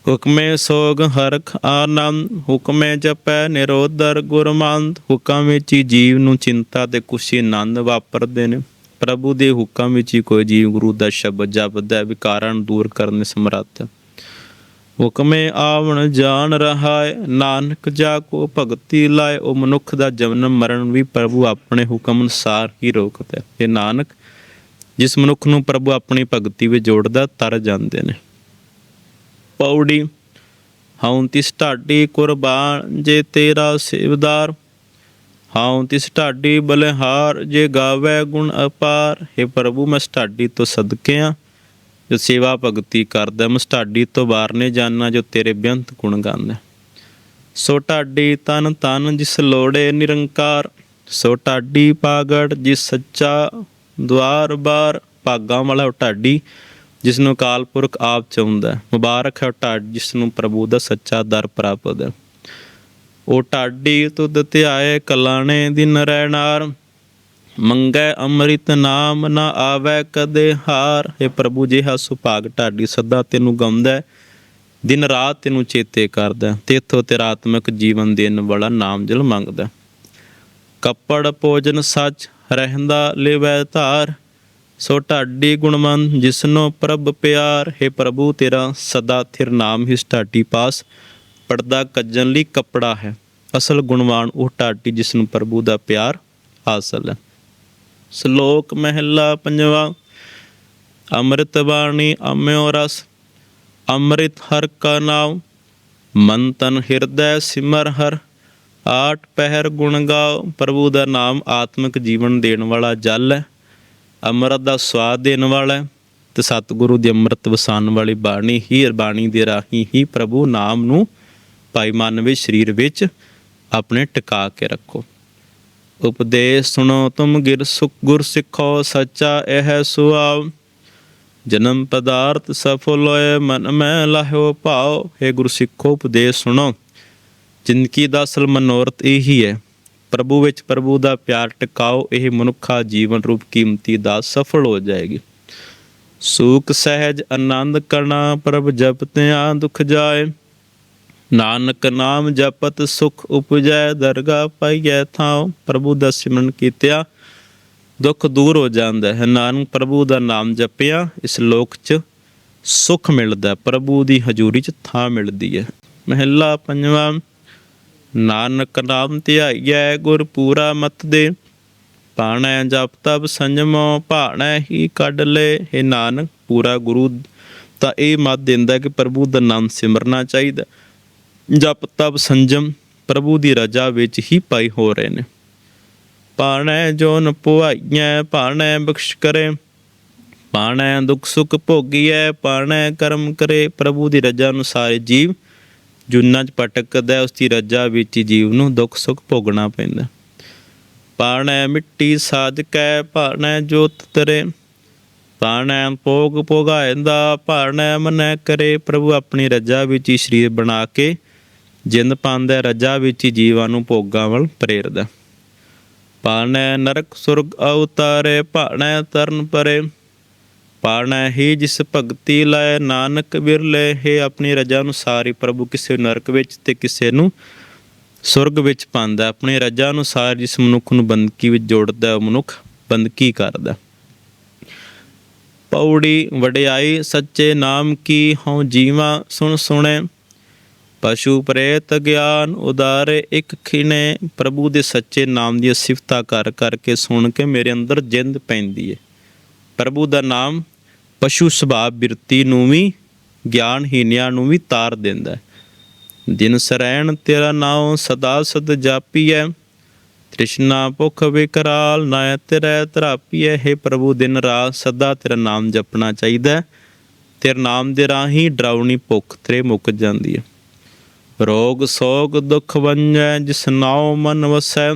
ਹੁਕਮੇ ਸੋਗ ਹਰਖ ਆਨੰਦ, ਹੁਕਮੇ ਜਪੈ ਨਿਰੋਧਰ ਗੁਰਮੰਤ ਹੁਕਮ ਵਿੱਚ ਹੀ ਜੀਵ ਨੂੰ ਚਿੰਤਾ ਤੇ ਖੁਸ਼ੀ ਆਨੰਦ ਵਾਪਰਦੇ ਨੇ। ਪ੍ਰਭੂ ਦੇ ਹੁਕਮ ਵਿੱਚ ਹੀ ਕੋਈ ਜੀਵ ਗੁਰੂ ਦਾ ਸ਼ਬਦ ਜਪਦਾ ਵਿਕਾਰਾਂ ਨੂੰ ਦੂਰ ਕਰਨ ਦੇ ਸਮਰੱਥ। ਹੁਕਮੇ ਆਵਣ ਜਾਣ ਰਹਾ ਨਾਨਕ ਜਾ ਕੋ ਭਗਤੀ ਲਾਏ, ਉਹ ਮਨੁੱਖ ਦਾ ਜਨਮ ਮਰਨ ਵੀ ਪ੍ਰਭੂ ਆਪਣੇ ਹੁਕਮ ਅਨੁਸਾਰ ਹੀ ਰੋਕਦਾ ਹੈ। ਇਹ ਨਾਨਕ, ਜਿਸ ਮਨੁੱਖ ਨੂੰ ਪ੍ਰਭੂ ਆਪਣੀ ਭਗਤੀ ਵਿੱਚ ਜੋੜਦਾ ਤਰ ਜਾਂਦੇ ਨੇ। ਪੌੜੀ, ਹਉ ਤਿਸ ਢਾਡੀ ਕੁਰਬਾਨ ਜੇ ਤੇਰਾ ਸੇਵਦਾਰ। ਹਉ ਤਿਸ ਢਾਡੀ ਬਲਿਹਾਰ ਜੇ ਗਾਵੇ ਗੁਣ ਅਪਾਰ। हे ਪ੍ਰਭੂ, ਮੈਂ ਢਾਡੀ ਤੋਂ ਸਦਕੇ ਜੋ ਸੇਵਾ ਭਗਤੀ ਕਰਦਾ, ਮੈਂ ਢਾਡੀ ਤੋਂ ਬਾਹਰ ਨੇ ਜਾਣਾ ਜੋ ਤੇਰੇ ਬੇਅੰਤ ਗੁਣ ਗਾਉਂਦਾ। ਸੋ ਢਾਡੀ ਤਨ ਤਨ ਜਿਸ ਲੋੜੇ ਨਿਰੰਕਾਰ, ਸੋ ਢਾਡੀ ਪਾਗੜ ਜਿਸ ਸੱਚਾ ਦਵਾਰ ਬਾਰ ਭਾਗਾਂ ਵਾਲਾ ਢਾਡੀ ਜਿਸ ਨੂੰ ਅਕਾਲ ਪੁਰਖ ਆਪ ਚਾਹੁੰਦਾ ਮੁਬਾਰਕ ਹੈ ਉਹ ਢਾਡ ਜਿਸ ਨੂੰ ਪ੍ਰਭੂ ਦਾ ਸੱਚਾ ਦਰ ਪ੍ਰਾਪਤ ਹੈ। ਉਹ ਢਾਡੀ ਤੁਧ ਧਿਆਏ ਕਲਾਣੇ ਦਿਨ ਰਹਿਣਾਰ ਮੰਗੈ ਅੰਮ੍ਰਿਤ ਨਾਮ ਨਾ ਆਵੈ ਕਦੇ ਹਾਰ। ਇਹ ਪ੍ਰਭੂ ਜਿਹਾ ਸੁਭਾਗ ਢਾਡੀ ਸਦਾ ਤੈਨੂੰ ਗਾਉਂਦਾ ਦਿਨ ਰਾਤ ਤੈਨੂੰ ਚੇਤੇ ਕਰਦਾ ਹੈ, ਤੇਥੋਂ ਤੇਰਾ ਆਤਮਿਕ ਜੀਵਨ ਦੇਣ ਵਾਲਾ ਨਾਮ ਜਲ ਮੰਗਦਾ ਕੱਪੜ ਭੋਜਨ ਸੱਚ ਰਹਿੰਦਾ ਲਿਵੈ ਧਾਰ। ਸੋ ਢਾਡੀ ਗੁਣਮੰਤ ਜਿਸਨੋ ਪ੍ਰਭ ਪਿਆਰ, ਹੈ ਪ੍ਰਭੂ ਤੇਰਾ ਸਦਾ ਥਿਰ ਨਾਮ ਹੀ ਢਾਡੀ ਪਾਸ। ਪਰਦਾ ਕੱਜਣ ਲਈ ਕੱਪੜਾ ਹੈ। ਅਸਲ ਗੁਣਵਾਨ ਉਹ ਢਾਡੀ ਜਿਸ ਨੂੰ ਪ੍ਰਭੂ ਦਾ ਪਿਆਰ ਹਾਸਲ ਹੈ। ਸ਼ਲੋਕ ਮਹਿਲਾ ਪੰਜਵਾ, ਅੰਮ੍ਰਿਤ ਬਾਣੀ ਅਮਿਓ ਰਸ, ਅੰਮ੍ਰਿਤ ਹਰ ਕਾ ਨਾਮ, ਮਨ ਤਨ ਹਿਰਦੈ ਸਿਮਰ ਹਰ, ਆਠ ਪਹਿਰ ਗੁਣ ਗਾਓ, ਪ੍ਰਭੂ ਦਾ ਨਾਮ ਆਤਮਿਕ ਜੀਵਨ ਦੇਣ ਵਾਲਾ ਜਲ ਹੈ। ਅੰਮ੍ਰਿਤ ਦਾ ਸਵਾਦ ਦੇਣ ਵਾਲਾ ਹੈ ਤੇ ਸਤਿਗੁਰੂ ਦੀ ਅੰਮ੍ਰਿਤ ਵਸਾਉਣ ਵਾਲੀ ਬਾਣੀ ਹੀ ਬਾਣੀ ਦੇ ਰਾਹੀਂ ਹੀ ਪ੍ਰਭੂ ਨਾਮ ਨੂੰ ਭਾਈ ਮਨ ਵਿੱਚ ਸਰੀਰ ਵਿੱਚ ਆਪਣੇ ਟਿਕਾ ਕੇ ਰੱਖੋ। ਉਪਦੇਸ਼ ਸੁਣੋ ਤੁਮ ਗਿਰ ਸੁਖ ਗੁਰ ਸਿੱਖੋ ਸੱਚਾ ਇਹ ਸੁਆਵ। ਜਨਮ ਪਦਾਰਥ ਸਫਲ ਹੋਏ ਮਨ ਮੈਂ ਲਾਹੋ ਭਾਉ ਹੈ ਗੁਰ ਸਿੱਖੋ ਉਪਦੇਸ਼ ਸੁਣੋ। ਜ਼ਿੰਦਗੀ ਦਾ ਅਸਲ ਮਨੋਰਥ ਇਹੀ ਹੈ। ਪ੍ਰਭੂ ਵਿੱਚ ਪ੍ਰਭੂ ਦਾ ਪਿਆਰ ਟਿਕਾਓ ਇਹ ਮਨੁੱਖਾ ਜੀਵਨ ਰੂਪ ਕੀਮਤੀ ਦਾ ਸਫਲ ਹੋ ਜਾਏਗੀ। ਸੂਖ ਸਹਿਜ ਆਨੰਦ ਕਰਨਾ ਪ੍ਰਭ ਜਪਤਿਆਂ ਦੁਖ ਜਾਏ। ਨਾਨਕ ਨਾਮ ਜਪਤ ਸੁਖ ਉਪਜੈ ਦਰਗਾ ਪਾਈਐ ਥਾਉ। ਪ੍ਰਭੂ ਦਾ ਸਿਮਰਨ ਕੀਤਿਆ ਦੁੱਖ ਦੂਰ ਹੋ ਜਾਂਦਾ ਹੈ। ਨਾਨਕ ਪ੍ਰਭੂ ਦਾ ਨਾਮ ਜਪਿਆ ਇਸ ਲੋਕ 'ਚ ਸੁਖ ਮਿਲਦਾ ਹੈ, ਪ੍ਰਭੂ ਦੀ ਹਜ਼ੂਰੀ 'ਚ ਥਾਂ ਮਿਲਦੀ ਹੈ। ਮਹਿਲਾ ਪੰਜਵਾਂ ਨਾਨਕ ਨਾਮ ਧਿਆਈਐ ਗੁਰ ਪੂਰਾ ਮਤ ਦੇ। ਪਾਣੈ ਜਪ ਤਪ ਸੰਜਮੋ, ਭਾਣੈ ਹੀ ਕੱਢ ਲੈ। ਇਹ ਨਾਨਕ, ਪੂਰਾ ਗੁਰੂ, ਤਾਂ ਇਹ ਮਤ ਦਿੰਦਾ ਕਿ ਪ੍ਰਭੂ ਦਾ ਨਾਮ ਸਿਮਰਨਾ ਚਾਹੀਦਾ। ਜਪ ਤਪ ਸੰਜਮ ਪ੍ਰਭੂ ਦੀ ਰਜਾ ਵਿੱਚ ਹੀ ਪਾਈ ਹੋ ਰਹੇ ਨੇ। ਪਾਣੈ ਜੋ ਨ ਪੁਆਈਐ, ਪਾਣੈ ਬਖਸ਼ ਕਰੇ। ਪਾਣੈ ਦੁਖ ਸੁਖ ਭੋਗੀਐ, ਪਾਣੈ ਕਰਮ ਕਰੇ। ਪ੍ਰਭੂ ਦੀ ਰਜਾ ਅਨੁਸਾਰ ਜੀਵ ਜੁਨਾ ਚ ਪਟਕਦਾ ਹੈ, ਉਸ ਦੀ ਰਜਾ ਵਿੱਚ ਜੀਵ ਨੂੰ ਦੁੱਖ ਸੁੱਖ ਭੋਗਣਾ ਪੈਂਦਾ ਪਾਣੈ ਮਿੱਟੀ ਸਾਜ ਕੈ ਜੋਤ ਤਰੇ। ਪਾਣੈ ਭੋਗ ਭੋਗਾਇਂਦਾ ਪਾਣੈ ਮਨੈ ਕਰੇ। ਪ੍ਰਭੂ ਆਪਣੀ ਰਜਾ ਵਿੱਚ ਹੀ ਸਰੀਰ ਬਣਾ ਕੇ ਜਿੰਦ ਪਾਉਂਦਾ ਹੈ, ਰਜਾ ਵਿੱਚ ਹੀ ਜੀਵਾਂ ਨੂੰ ਭੋਗਾਂ ਵੱਲ ਪ੍ਰੇਰਦਾ ਪਾਣੈ ਨਰਕ ਸੁਰਗ ਅਵਤਾਰੇ ਪਾਣੈ ਤਰਨ ਪਰੇ। ਪਾਣਾ ਹੀ। ਜਿਸ ਭਗਤੀ ਲੈ ਨਾਨਕ ਬਿਰਲੇ ਹੈ ਆਪਣੀ ਰਜਾ ਅਨੁਸਾਰ ਹੀ ਪ੍ਰਭੂ, ਕਿਸੇ ਨਰਕ ਵਿੱਚ ਤੇ ਕਿਸੇ ਨੂੰ ਸੁਰਗ ਵਿੱਚ ਪਾਉਂਦਾ ਆਪਣੀ ਰਜਾ ਅਨੁਸਾਰ ਜਿਸ ਮਨੁੱਖ ਨੂੰ ਬੰਦਕੀ ਵਿੱਚ ਜੋੜਦਾ ਉਹ ਮਨੁੱਖ ਬੰਦਕੀ ਕਰਦਾ ਪੌੜੀ ਵਡਿਆਈ ਸੱਚੇ ਨਾਮ ਕੀ ਹਉ ਜੀਵਾ ਸੁਣ ਸੁਣੇ, ਪਸ਼ੂ ਪ੍ਰੇਤ ਗਿਆਨ ਉਦਾਰੇ ਇੱਕ ਖਿਨੇ ਪ੍ਰਭੂ ਦੇ ਸੱਚੇ ਨਾਮ ਦੀ ਸਿਫਤਾ ਕਰ ਕਰਕੇ ਸੁਣ ਕੇ ਮੇਰੇ ਅੰਦਰ ਜਿੰਦ ਪੈਂਦੀ ਹੈ। ਪ੍ਰਭੂ ਦਾ ਨਾਮ ਪਸ਼ੂ ਸੁਭਾਅ ਬਿਰਤੀ ਨੂੰ ਵੀ ਗਿਆਨਹੀਨਿਆਂ ਨੂੰ ਵੀ ਤਾਰ ਦਿੰਦਾ ਦਿਨ ਸਰੈਣ ਤੇਰਾ ਨਾਮ ਸਦਾ ਸਦ ਜਾਪੀਐ, ਤ੍ਰਿਸ਼ਨਾ ਭੁਖ ਵਿਕਰਾਲ ਨਾ ਤੇਰੇ ਧਰਾਪੀਐ। ਹੈ ਪ੍ਰਭੂ, ਦਿਨ ਰਾਤ ਸਦਾ ਤੇਰਾ ਨਾਮ ਜਪਣਾ ਚਾਹੀਦਾ ਹੈ। ਤੇਰੇ ਨਾਮ ਦੇ ਰਾਹੀਂ ਡਰਾਉਣੀ ਭੁੱਖ ਤੇਰੇ ਮੁੱਕ ਜਾਂਦੀ ਹੈ। ਰੋਗ ਸੋਗ ਦੁਖ ਵੰਜੈ, ਜਿਸ ਨਾਉ ਮਨ ਵਸੈ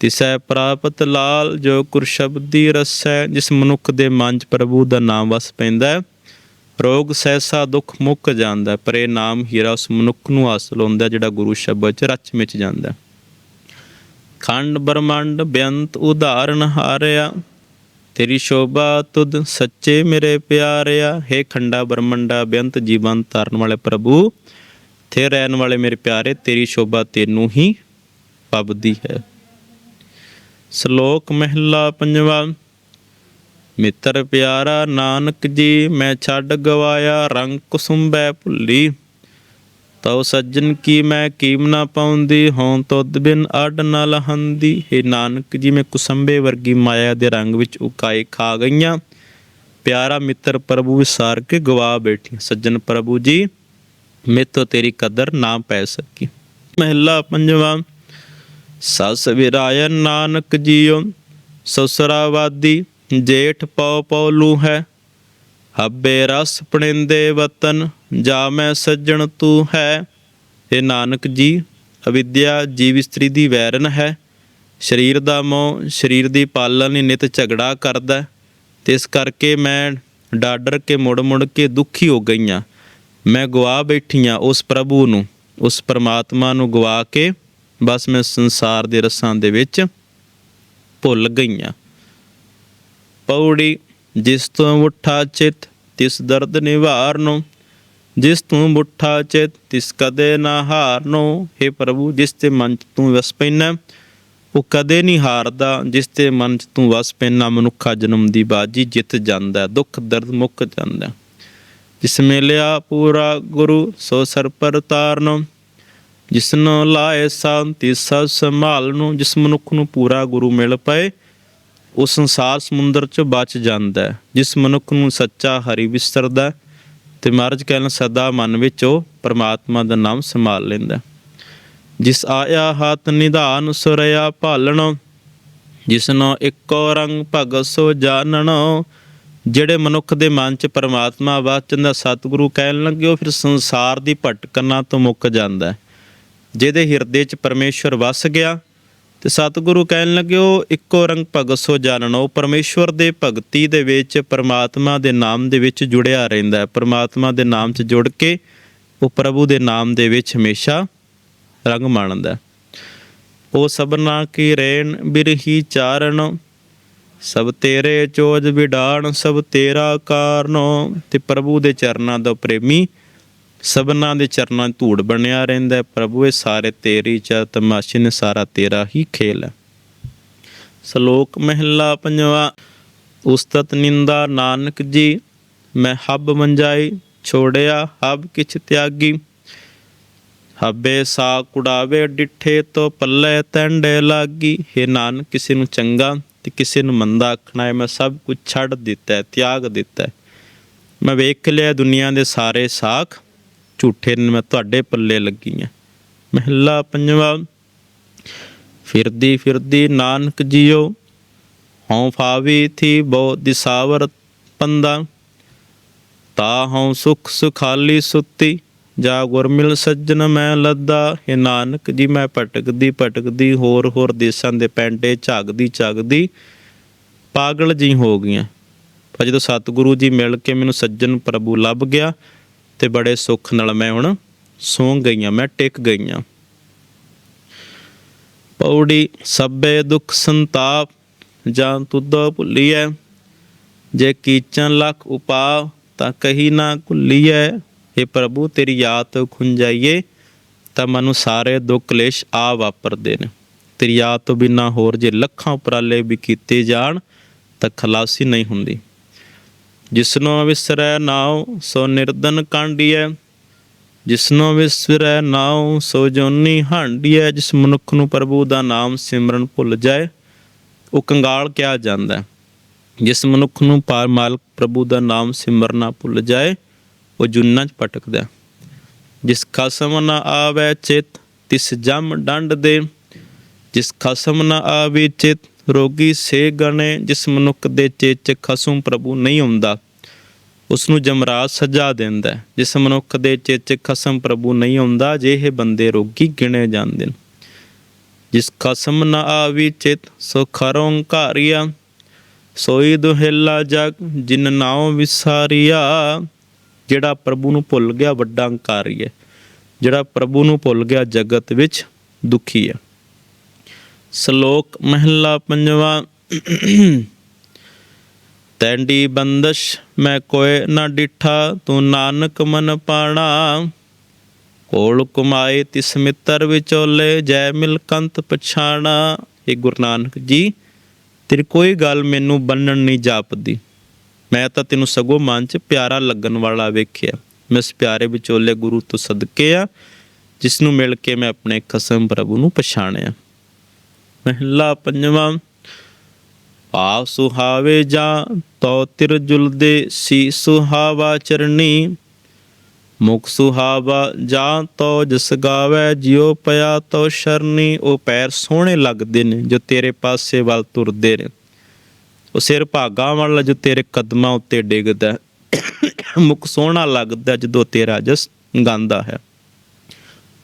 ਤਿਸੈ ਪ੍ਰਾਪਤ ਲਾਲ ਜੋ ਕੁਰ ਸ਼ਬਦੀ ਰਸੈ, ਜਿਸ ਮਨੁੱਖ ਦੇ ਮਨ 'ਚ ਪ੍ਰਭੂ ਦਾ ਨਾਮ ਵਸ ਪੈਂਦਾ ਹੈ। ਰੋਗ ਸੈਸਾ ਦੁੱਖ ਮੁੱਕ ਜਾਂਦਾ ਪਰ ਇਹ ਨਾਮ ਹੀਰਾ ਉਸ ਮਨੁੱਖ ਨੂੰ ਹਾਸਲ ਹੁੰਦਾ ਜਿਹੜਾ ਗੁਰੂ ਸ਼ਬਦ 'ਚ ਰਚ ਮਿਚ ਜਾਂਦਾ ਖੰਡ ਬ੍ਰਹਮੰਡ ਬੇਅੰਤ ਉਦਾਹਰਨ ਹਾਰਿਆ, ਤੇਰੀ ਸ਼ੋਭਾ ਤੁਧ ਸੱਚੇ ਮੇਰੇ ਪਿਆਰਿਆ। ਹੈ ਖੰਡਾ ਬ੍ਰਹਮੰਡਾ ਬੇਅੰਤ ਜੀਵਨ ਤਾਰਨ ਵਾਲੇ ਪ੍ਰਭੂ ਤੇ ਰਹਿਣ ਵਾਲੇ ਮੇਰੇ ਪਿਆਰੇ, ਤੇਰੀ ਸ਼ੋਭਾ ਤੈਨੂੰ ਹੀ ਪਬਦੀ ਹੈ। ਸ਼ਲੋਕ ਮਹਿਲਾ ਪੰਜਵਾ, ਮਿੱਤਰ ਪਿਆਰਾ ਨਾਨਕ ਜੀ, ਮੈਂ ਛੱਡ ਗਵਾਇਆ, ਰੰਗ ਕੁਸੁੰਬੈ ਭੁੱਲੀ। ਤਉ ਸੱਜਣ ਕੀ ਮੈਂ ਕੀਮ ਨਾ ਪਾਉਂਦੀ ਹੋਂ ਤੁਧ ਬਿਨ ਅੱਡ ਨਾ ਲਹੰਦੀ। ਏ ਨਾਨਕ ਜੀ, ਮੈਂ ਕੁਸੰਬੇ ਵਰਗੀ ਮਾਇਆ ਦੇ ਰੰਗ ਵਿੱਚ ਉਕਾਏ ਖਾ ਗਈਆਂ। ਪਿਆਰਾ ਮਿੱਤਰ ਪ੍ਰਭੂ ਵਿਸਾਰ ਕੇ ਗਵਾ ਬੈਠੀ ਸੱਜਣ ਪ੍ਰਭੂ ਜੀ, ਮੇਤੋਂ ਤੇਰੀ ਕਦਰ ਨਾ ਪੈ ਸਕੀ। ਮਹਿਲਾ ਪੰਜਵਾਂ ਸਸ ਵਿਰਾਇ ਨਾਨਕ ਜੀਓ ਸਸਰਾਵਾਦੀ ਜੇਠ ਪਉ ਪਉਲੂ ਹੈ ਹੱਬੇ ਰਸ ਪਣਿੰਦੇ ਵਤਨ, ਜਾ ਮੈਂ ਸੱਜਣ ਤੂੰ ਹੈ। ਇਹ ਨਾਨਕ ਜੀ, ਅਵਿਦਿਆ ਜੀਵ ਇਸਤਰੀ ਦੀ ਵੈਰਨ ਹੈ। ਸਰੀਰ ਦਾ ਮੋਹ, ਸਰੀਰ ਦੀ ਪਾਲਣ ਲਈ ਨਿਤ ਝਗੜਾ ਕਰਦਾ ਤੇ ਇਸ ਕਰਕੇ ਮੈਂ ਡਾਡਰ ਕੇ ਮੁੜ ਮੁੜ ਕੇ ਦੁਖੀ ਹੋ ਗਈਆਂ। ਮੈਂ ਗਵਾ ਬੈਠੀਆਂ ਉਸ ਪ੍ਰਭੂ ਨੂੰ, ਉਸ ਪਰਮਾਤਮਾ ਨੂੰ ਗਵਾ ਕੇ ਬਸ ਮੈਂ ਸੰਸਾਰ ਦੇ ਰਸਾਂ ਦੇ ਵਿੱਚ ਭੁੱਲ ਗਈਆਂ। ਪੌੜੀ ਜਿਸ ਤੋਂ ਉਠਾ ਚਿਤ ਤਿਸ ਦਰਦ ਨਿਵਾਰਨੋ, ਜਿਸ ਤੂੰ ਮੁੱਠਾ ਚਿਤ ਤਿਸ ਕਦੇ ਨਾ ਹਾਰਨੋ हे ਪ੍ਰਭੂ ਜਿਸ ਤੇ ਮਨ 'ਚ ਤੂੰ ਵਸ ਪੈਨਾ ਉਹ ਕਦੇ ਨਹੀਂ ਹਾਰਦਾ, ਜਿਸ ਤੇ ਮਨ 'ਚ ਤੂੰ ਵਸ ਪੈਨਾ ਮਨੁੱਖਾ ਜਨਮ ਦੀ ਬਾਜੀ ਜਿੱਤ ਜਾਂਦਾ, ਦੁੱਖ ਦਰਦ ਮੁੱਕ ਜਾਂਦਾ। ਜਿਸ ਮਿਲਿਆ ਪੂਰਾ ਗੁਰੂ, ਸੋ ਸਰ ਪਰ ਤਾਰਨੋ ਜਿਸਨੂੰ ਲਾਏ ਸ਼ਾਂਤੀ, ਸਭ ਸੰਭਾਲ ਨੂੰ, ਜਿਸ ਮਨੁੱਖ ਨੂੰ ਪੂਰਾ ਗੁਰੂ ਮਿਲ ਪਏ, ਉਹ ਸੰਸਾਰ ਸਮੁੰਦਰ ਚ ਬਚ ਜਾਂਦਾ ਜਿਸ ਮਨੁੱਖ ਨੂੰ ਸੱਚਾ ਹਰੀ ਵਿਸਰਦਾ ਤੇ ਮਹਾਰਾਜ ਕਹਿਣ ਸਦਾ ਮਨ ਵਿੱਚ ਉਹ ਪਰਮਾਤਮਾ ਦਾ ਨਾਮ ਸੰਭਾਲ ਲੈਂਦਾ ਜਿਸ ਆਇਆ ਹੱਥ ਨਿਧਾਨ ਸੁਰਿਆ ਭਾਲਣੋ। ਜਿਸਨੋ ਇੱਕੋ ਰੰਗ ਭਗਤ ਸੋ ਜਾਣਨੋ ਜਿਹੜੇ ਮਨੁੱਖ ਦੇ ਮਨ 'ਚ ਪਰਮਾਤਮਾ ਵਾਚਨ ਦਾ ਸਤਿਗੁਰੂ ਕਹਿਣ ਲੱਗੇ, ਉਹ ਫਿਰ ਸੰਸਾਰ ਦੀ ਭਟਕਣਾ ਤੋਂ ਮੁੱਕ ਜਾਂਦਾ ਹੈ। ਜਿਹਦੇ ਹਿਰਦੇ 'ਚ ਪਰਮੇਸ਼ਵਰ ਵਸ ਗਿਆ ਤੇ ਸਤਿਗੁਰੂ ਕਹਿਣ ਲੱਗੇ ਉਹ ਇੱਕੋ ਰੰਗ ਭਗਤ ਸੋ ਜਾਣਨੋ ਉਹ ਪਰਮੇਸ਼ਵਰ ਦੇ ਭਗਤੀ ਦੇ ਵਿੱਚ ਪਰਮਾਤਮਾ ਦੇ ਨਾਮ ਦੇ ਵਿੱਚ ਜੁੜਿਆ ਰਹਿੰਦਾ ਹੈ ਪਰਮਾਤਮਾ ਦੇ ਨਾਮ 'ਚ ਜੁੜ ਕੇ ਉਹ ਪ੍ਰਭੂ ਦੇ ਨਾਮ ਦੇ ਵਿੱਚ ਹਮੇਸ਼ਾ ਰੰਗ ਮਾਣਦਾ ਹੈ। ਉਹ ਸਭਨਾ ਕੀ ਰੇਣ ਬਿਰਹੀ ਚਾਰਨ ਸਭ ਤੇਰੇ ਚੋਜ ਵਿਡਾਣ, ਸਭ ਤੇਰਾ ਕਾਰਨੋ ਤੇ ਪ੍ਰਭੂ ਦੇ ਚਰਨਾਂ ਦਾ ਪ੍ਰੇਮੀ ਸਭਨਾਂ ਦੇ ਚਰਨਾਂ ਧੂੜ ਬਣਿਆ ਰਹਿੰਦਾ ਹੈ। ਪ੍ਰਭੂ, ਇਹ ਸਾਰੇ ਤੇਰੀ ਚ ਤਮਾਸ਼ੇ ਨੇ ਸਾਰਾ ਤੇਰਾ ਹੀ ਖੇਲ ਹੈ। ਸ਼ਲੋਕ ਮਹਿਲਾ ਪੰਜਵਾ, ਉਸਤਤ ਨਿੰਦਾ ਨਾਨਕ ਜੀ, ਮੈਂ ਹੱਬ ਮੰਜਾਈ, ਛੋੜਿਆ ਹੱਬ ਕਿਛ ਤਿਆਗੀ। ਹੱਬੇ ਸਾ ਕੁੜਾਵੇ ਡਿੱਠੇ ਤੋਂ ਪੱਲੇ ਤੰਡੇ ਲਾਗੀ। हे ਨਾਨਕ, ਕਿਸੇ ਨੂੰ ਚੰਗਾ ਤੇ ਕਿਸੇ ਨੂੰ ਮੰਦਾ ਆਖਣਾ ਹੈ, ਮੈਂ ਸਭ ਕੁਝ ਛੱਡ ਦਿੱਤਾ ਤਿਆਗ ਦਿੱਤਾ ਮੈਂ ਵੇਖ ਲਿਆ ਦੁਨੀਆ ਦੇ ਸਾਰੇ ਸਾਖ ਝੂਠੇ ਨੇ, ਮੈਂ ਤੁਹਾਡੇ ਪੱਲੇ ਲੱਗੀਆਂ ਮਹਿਲਾ ਪੰਜਵਾ ਫਿਰਦੀ ਫਿਰਦੀ ਨਾਨਕ ਜੀਓ, ਹਉ ਫਾਵੀ ਥੀ ਬਹੁ ਦਿਸਾਵਰ ਪੰਦਾ ਤਾ ਹਉ ਸੁਖ ਸੁਖਾਲੀ ਸੁੱਤੀ, ਜਾ ਗੁਰਮਿਲ ਸੱਜਣ ਮੈਂ ਲੱਦਾ। ਇਹ ਨਾਨਕ ਜੀ, ਮੈਂ ਭਟਕਦੀ ਭਟਕਦੀ, ਹੋਰ ਹੋਰ ਦੇਸਾਂ ਦੇ ਪੈਂਡੇ ਝਾਗਦੀ ਝਾਗਦੀ ਪਾਗਲ ਜੀ ਹੋ ਗਈਆਂ। ਪਰ ਜਦੋਂ ਸਤਿਗੁਰੂ ਜੀ ਮਿਲ ਕੇ ਮੈਨੂੰ ਸੱਜਣ ਪ੍ਰਭੂ ਲੱਭ ਗਿਆ ਤੇ ਬੜੇ ਸੁੱਖ ਨਾਲ ਮੈਂ ਹੁਣ ਸੌਂ ਗਈਆਂ, ਮੈਂ ਟਿਕ ਗਈਆਂ। ਪੌੜੀ ਸਭੇ ਦੁੱਖ ਸੰਤਾਪ ਜਾਂ ਤੁਧੋ ਭੁੱਲੀਐ। ਜੇ ਕੀਚਨ ਲਖ ਉਪਾਵ ਤਾਂ ਕਹੀ ਨਾ ਭੁੱਲੀਐ हे ਪ੍ਰਭੂ, ਤੇਰੀ ਯਾਦ ਤੋਂ ਖੁੰਜਾਈਏ ਤਾਂ ਮਨੂੰ ਸਾਰੇ ਦੁੱਖ ਕਲੇਸ਼ ਆ ਵਾਪਰਦੇ ਨੇ। ਤੇਰੀ ਯਾਦ ਤੋਂ ਬਿਨਾ ਹੋਰ ਜੇ ਲੱਖਾਂ ਉਪਰਾਲੇ ਵੀ ਕੀਤੇ ਜਾਣ, ਤਾਂ ਖਲਾਸੀ ਨਹੀਂ ਹੁੰਦੀ। ਜਿਸਨੂੰ ਵਿਸਰੈ ਨਾਉ, ਸੋ ਨਿਰਦਨ ਕਾਂਡੀਐ। ਜਿਸਨੋ ਵਿਸਰੈ ਨਾਉ, ਸੋ ਜੋਨੀ ਹਾਂਡੀਐ। ਜਿਸ ਮਨੁੱਖ ਨੂੰ ਪ੍ਰਭੂ ਦਾ ਨਾਮ ਸਿਮਰਨ ਭੁੱਲ ਜਾਏ, ਉਹ ਕੰਗਾਲ ਕਿਹਾ ਜਾਂਦਾ ਹੈ। ਜਿਸ ਮਨੁੱਖ ਨੂੰ ਪਾਰ ਮਾਲਕ ਪ੍ਰਭੂ ਦਾ ਨਾਮ ਸਿਮਰਨਾ ਭੁੱਲ ਜਾਏ, ਉਹ ਜੁੰਨਾਂ 'ਚ ਭਟਕਦਾ ਜਿਸ ਖਸਮ ਨਾ ਆਵੇ ਚਿਤ, ਤਿਸ ਜਮ ਡੰਡ ਦੇ। ਜਿਸ ਖਸਮ ਨਾ ਆਵੇ ਚਿਤ ਰੋਗੀ ਸੇ ਗਣੇ ਜਿਸ ਮਨੁੱਖ ਦੇ ਚੇਚ 'ਚ ਖਸਮ ਪ੍ਰਭੂ ਨਹੀਂ ਆਉਂਦਾ ਉਸ ਨੂੰ ਜਮਰਾਜ ਸਜ਼ਾ ਦਿੰਦਾ ਜਿਸ ਮਨੁੱਖ ਦੇ ਚੇਚ ਖਸਮ ਪ੍ਰਭੂ ਨਹੀਂ ਆਉਂਦਾ ਜੇ ਇਹ ਬੰਦੇ ਰੋਗੀ ਗਿਣੇ ਜਾਂਦੇ ਨੇ। ਜਿਸ ਖਸਮ ਨ ਆਵੀ ਚਿਤ, ਸੋ ਖਰੋਂ ਘਾਰਿਆ, ਸੋਈ ਦੁਹਿਲਾ ਜਗ, ਜਿਨ ਨਾਉ ਵਿਸਾਰੀਆ। ਜਿਹੜਾ ਪ੍ਰਭੂ ਨੂੰ ਭੁੱਲ ਗਿਆ, ਵੱਡਾ ਹੰਕਾਰੀ ਹੈ। ਜਿਹੜਾ ਪ੍ਰਭੂ ਨੂੰ ਭੁੱਲ ਗਿਆ, ਜਗਤ ਵਿੱਚ ਦੁਖੀ ਹੈ। ਸ਼ਲੋਕ ਮਹਿਲਾ ਪੰਜਵਾ। ਤੈਂਡੀ ਬੰਦਸ਼, ਮੈਂ ਕੋਏ ਨਾ ਡਿਠਾ, ਤੂੰ ਨਾਨਕ ਮਨ ਪਾਣਾ। ਕੋਲ ਕੁਮਾਏ ਤਿਸ ਮਿੱਤਰ ਵਿਚੋਲੇ, ਜੈ ਮਿਲਕੰਤ ਪਛਾਣਾ। ਇਹ ਗੁਰੂ ਨਾਨਕ ਜੀ, ਤੇਰੀ ਕੋਈ ਗੱਲ ਮੈਨੂੰ ਬੰਨਣ ਨਹੀਂ ਜਾਪਦੀ। ਮੈਂ ਤਾਂ ਤੈਨੂੰ ਸਗੋਂ ਮਨ 'ਚ ਪਿਆਰਾ ਲੱਗਣ ਵਾਲਾ ਵੇਖਿਆ। ਮੈਂ ਇਸ ਪਿਆਰੇ ਵਿਚੋਲੇ ਗੁਰੂ ਤੋਂ ਸਦਕੇ ਆ ਜਿਸ ਨੂੰ ਮਿਲ ਕੇ ਮੈਂ ਆਪਣੇ ਖਸਮ ਪ੍ਰਭੂ ਨੂੰ ਪਛਾਣਿਆ। ਮਹਿਲਾ ਪੰਜਵਾਂ ਭਾਵ ਸੁਹਾਵੇ ਜਾਂ ਤੋ ਤਿਰ ਜੁਲਦੇ ਸੀ ਸੁਹਾਵਾ ਚਰਣੀ, ਮੁਖ ਸੁਹਾਵਾ ਜਾਂ ਤੋ ਜਿਸ ਗਾਵੇ ਜਿਉ ਪਿਆ ਤੋ ਸ਼ਰਨੀ ਉਹ ਪੈਰ ਸੋਹਣੇ ਲੱਗਦੇ ਨੇ ਜੋ ਤੇਰੇ ਪਾਸੇ ਵੱਲ ਤੁਰਦੇ ਨੇ। ਉਹ ਸਿਰ ਭਾਗਾ ਵਾਲਾ ਜੋ ਤੇਰੇ ਕਦਮਾਂ ਉੱਤੇ ਡਿੱਗਦਾ ਮੁਖ ਸੋਹਣਾ ਲੱਗਦਾ ਜਦੋਂ ਤੇਰਾ ਜਸ ਗਾਉਂਦਾ ਹੈ।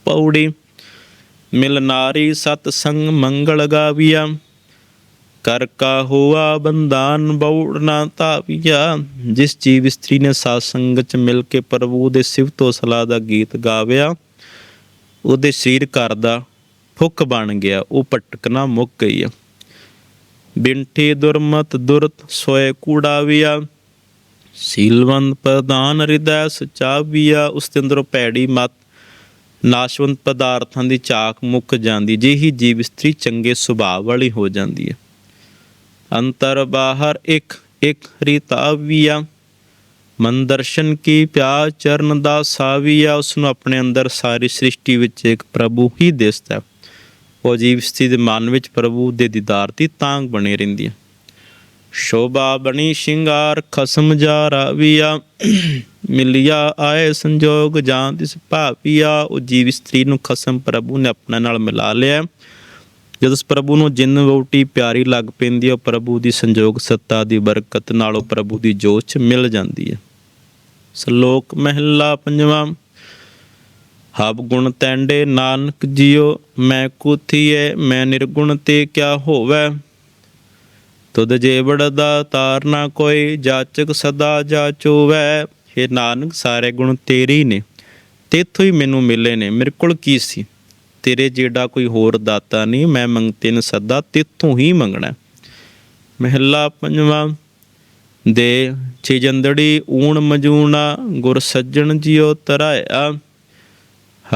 ਪੌੜੀ ਮਿਲ ਨਾਰੀ ਸਤ ਸੰਗ ਮੰਗਲ ਗਾਵੀਆ। ਕਰ ਕਾ ਹੋਆ ਬੰਦਾਨ ਬੌੜਨਾ ਧਾਵੀਆ। ਜਿਸ ਜੀਵ ਇਸਤਰੀ ਨੇ ਸਾਧ ਸੰਗਤ ਚ ਮਿਲ ਕੇ ਪ੍ਰਭੂ ਦੇ ਸਿਫਤੋ ਸਲਾਹ ਦਾ ਗੀਤ ਗਾਵਿਆ, ਉਹਦੇ ਸਰੀਰ ਘਰ ਦਾ ਫੁੱਕ ਬਣ ਗਿਆ, ਉਹ ਭਟਕਣਾ ਮੁੱਕ ਗਈ। ਆ ਬਿੰਠੀ ਦੁਰਮਤ ਦੁਰਤ ਸੋਏ ਕੂੜਾਵਿਆ। ਸੀਲਵੰਤ ਪ੍ਰਦਾਨ ਹਿਰਦੈ ਸਚਾਵਿਆ ਉਸ ਦੇ ਅੰਦਰੋਂ ਪੈੜੀ ਮਤ ਨਾਸ਼ਵੰਤ ਪਦਾਰਥਾਂ ਦੀ ਚਾਕ ਮੁੱਕ ਜਾਂਦੀ ਜਿਹੀ ਜੀਵ ਇਸਤਰੀ ਚੰਗੇ ਸੁਭਾਅ ਵਾਲੀ ਹੋ ਜਾਂਦੀ ਹੈ। ਅੰਤਰ ਬਾਹਰ ਇੱਕ ਇੱਕ ਰਿਤਾਵਿਆ ਮਨ ਦਰਸ਼ਨ ਕੀ ਪਿਆ ਚਰਨ ਦਾ ਸਾਵੀਆ ਉਸ ਨੂੰ ਆਪਣੇ ਅੰਦਰ ਸਾਰੀ ਸ੍ਰਿਸ਼ਟੀ ਵਿੱਚ ਇੱਕ ਪ੍ਰਭੂ ਹੀ ਦਿਸਦਾ ਉਹ ਜੀਵ ਸਥਿਤੀ ਦੇ ਮਨ ਵਿੱਚ ਪ੍ਰਭੂ ਦੇ ਦੀਦਾਰ ਦੀ ਤਾਂਗ ਬਣੀ ਰਹਿੰਦੀ ਹੈ। ਸ਼ੋਭਾ ਬਣੀ ਸ਼ਿੰਗਾਰ, ਖਸਮ ਜਾ ਰਾਵੀਆ। ਮਿਲਿਆ ਆਏ ਸੰਜੋਗ, ਜਾਂ ਤਿਸ ਭਾਵੀਆ। ਉਹ ਜੀਵ ਇਸਤਰੀ ਨੂੰ ਖਸਮ ਪ੍ਰਭੂ ਨੇ ਆਪਣੇ ਨਾਲ ਮਿਲਾ ਲਿਆ। ਜਦੋਂ ਉਸ ਪ੍ਰਭੂ ਨੂੰ ਜਿੰਨ ਵੋਟੀ ਪਿਆਰੀ ਲੱਗ ਪੈਂਦੀ ਹੈ ਪ੍ਰਭੂ ਦੀ ਸੰਜੋਗ ਸੱਤਾ ਦੀ ਬਰਕਤ ਨਾਲ ਉਹ ਪ੍ਰਭੂ ਦੀ ਜੋਸ਼ ਚ ਮਿਲ ਜਾਂਦੀ ਹੈ। ਸ਼ਲੋਕ ਮਹਿਲਾ ਪੰਜਵਾਂ ਹਬ ਗੁਣ ਤੈਂਡੇ ਨਾਨਕ ਜੀਓ ਮੈਂ ਕੁਥੀਏ ਮੈਂ ਨਿਰਗੁਣ ਤੇ ਕਿਆ ਹੋਵੇ? ਤੁਧ ਜੇਵੜ ਦਾ ਤਾਰਨਾ ਕੋਈ, ਜਾਚਕ ਸਦਾ ਜਾਚੋਵੈ ਹੇ ਨਾਨਕ, ਸਾਰੇ ਗੁਣ ਤੇਰੇ ਨੇ। ਤੇਥੋਂ ਹੀ ਮੈਨੂੰ ਮਿਲੇ ਨੇ। ਮੇਰੇ ਕੋਲ ਕੀ ਸੀ? ਤੇਰੇ ਜਿਹੜਾ ਕੋਈ ਹੋਰ ਦਾਤਾ ਨਹੀਂ, ਮੈਂ ਮੰਗਤੇ ਨ ਸਦਾ, ਤੇਥੋਂ ਹੀ ਮੰਗਣਾ। ਮਹਿਲਾ ਪੰਜਵਾਂ, ਦੇ ਛਿਜੰਦੜੀ ਊਣ ਮਜੂਣਾ, ਗੁਰ ਸੱਜਣ ਜਿਉ ਤਰਾਇਆ।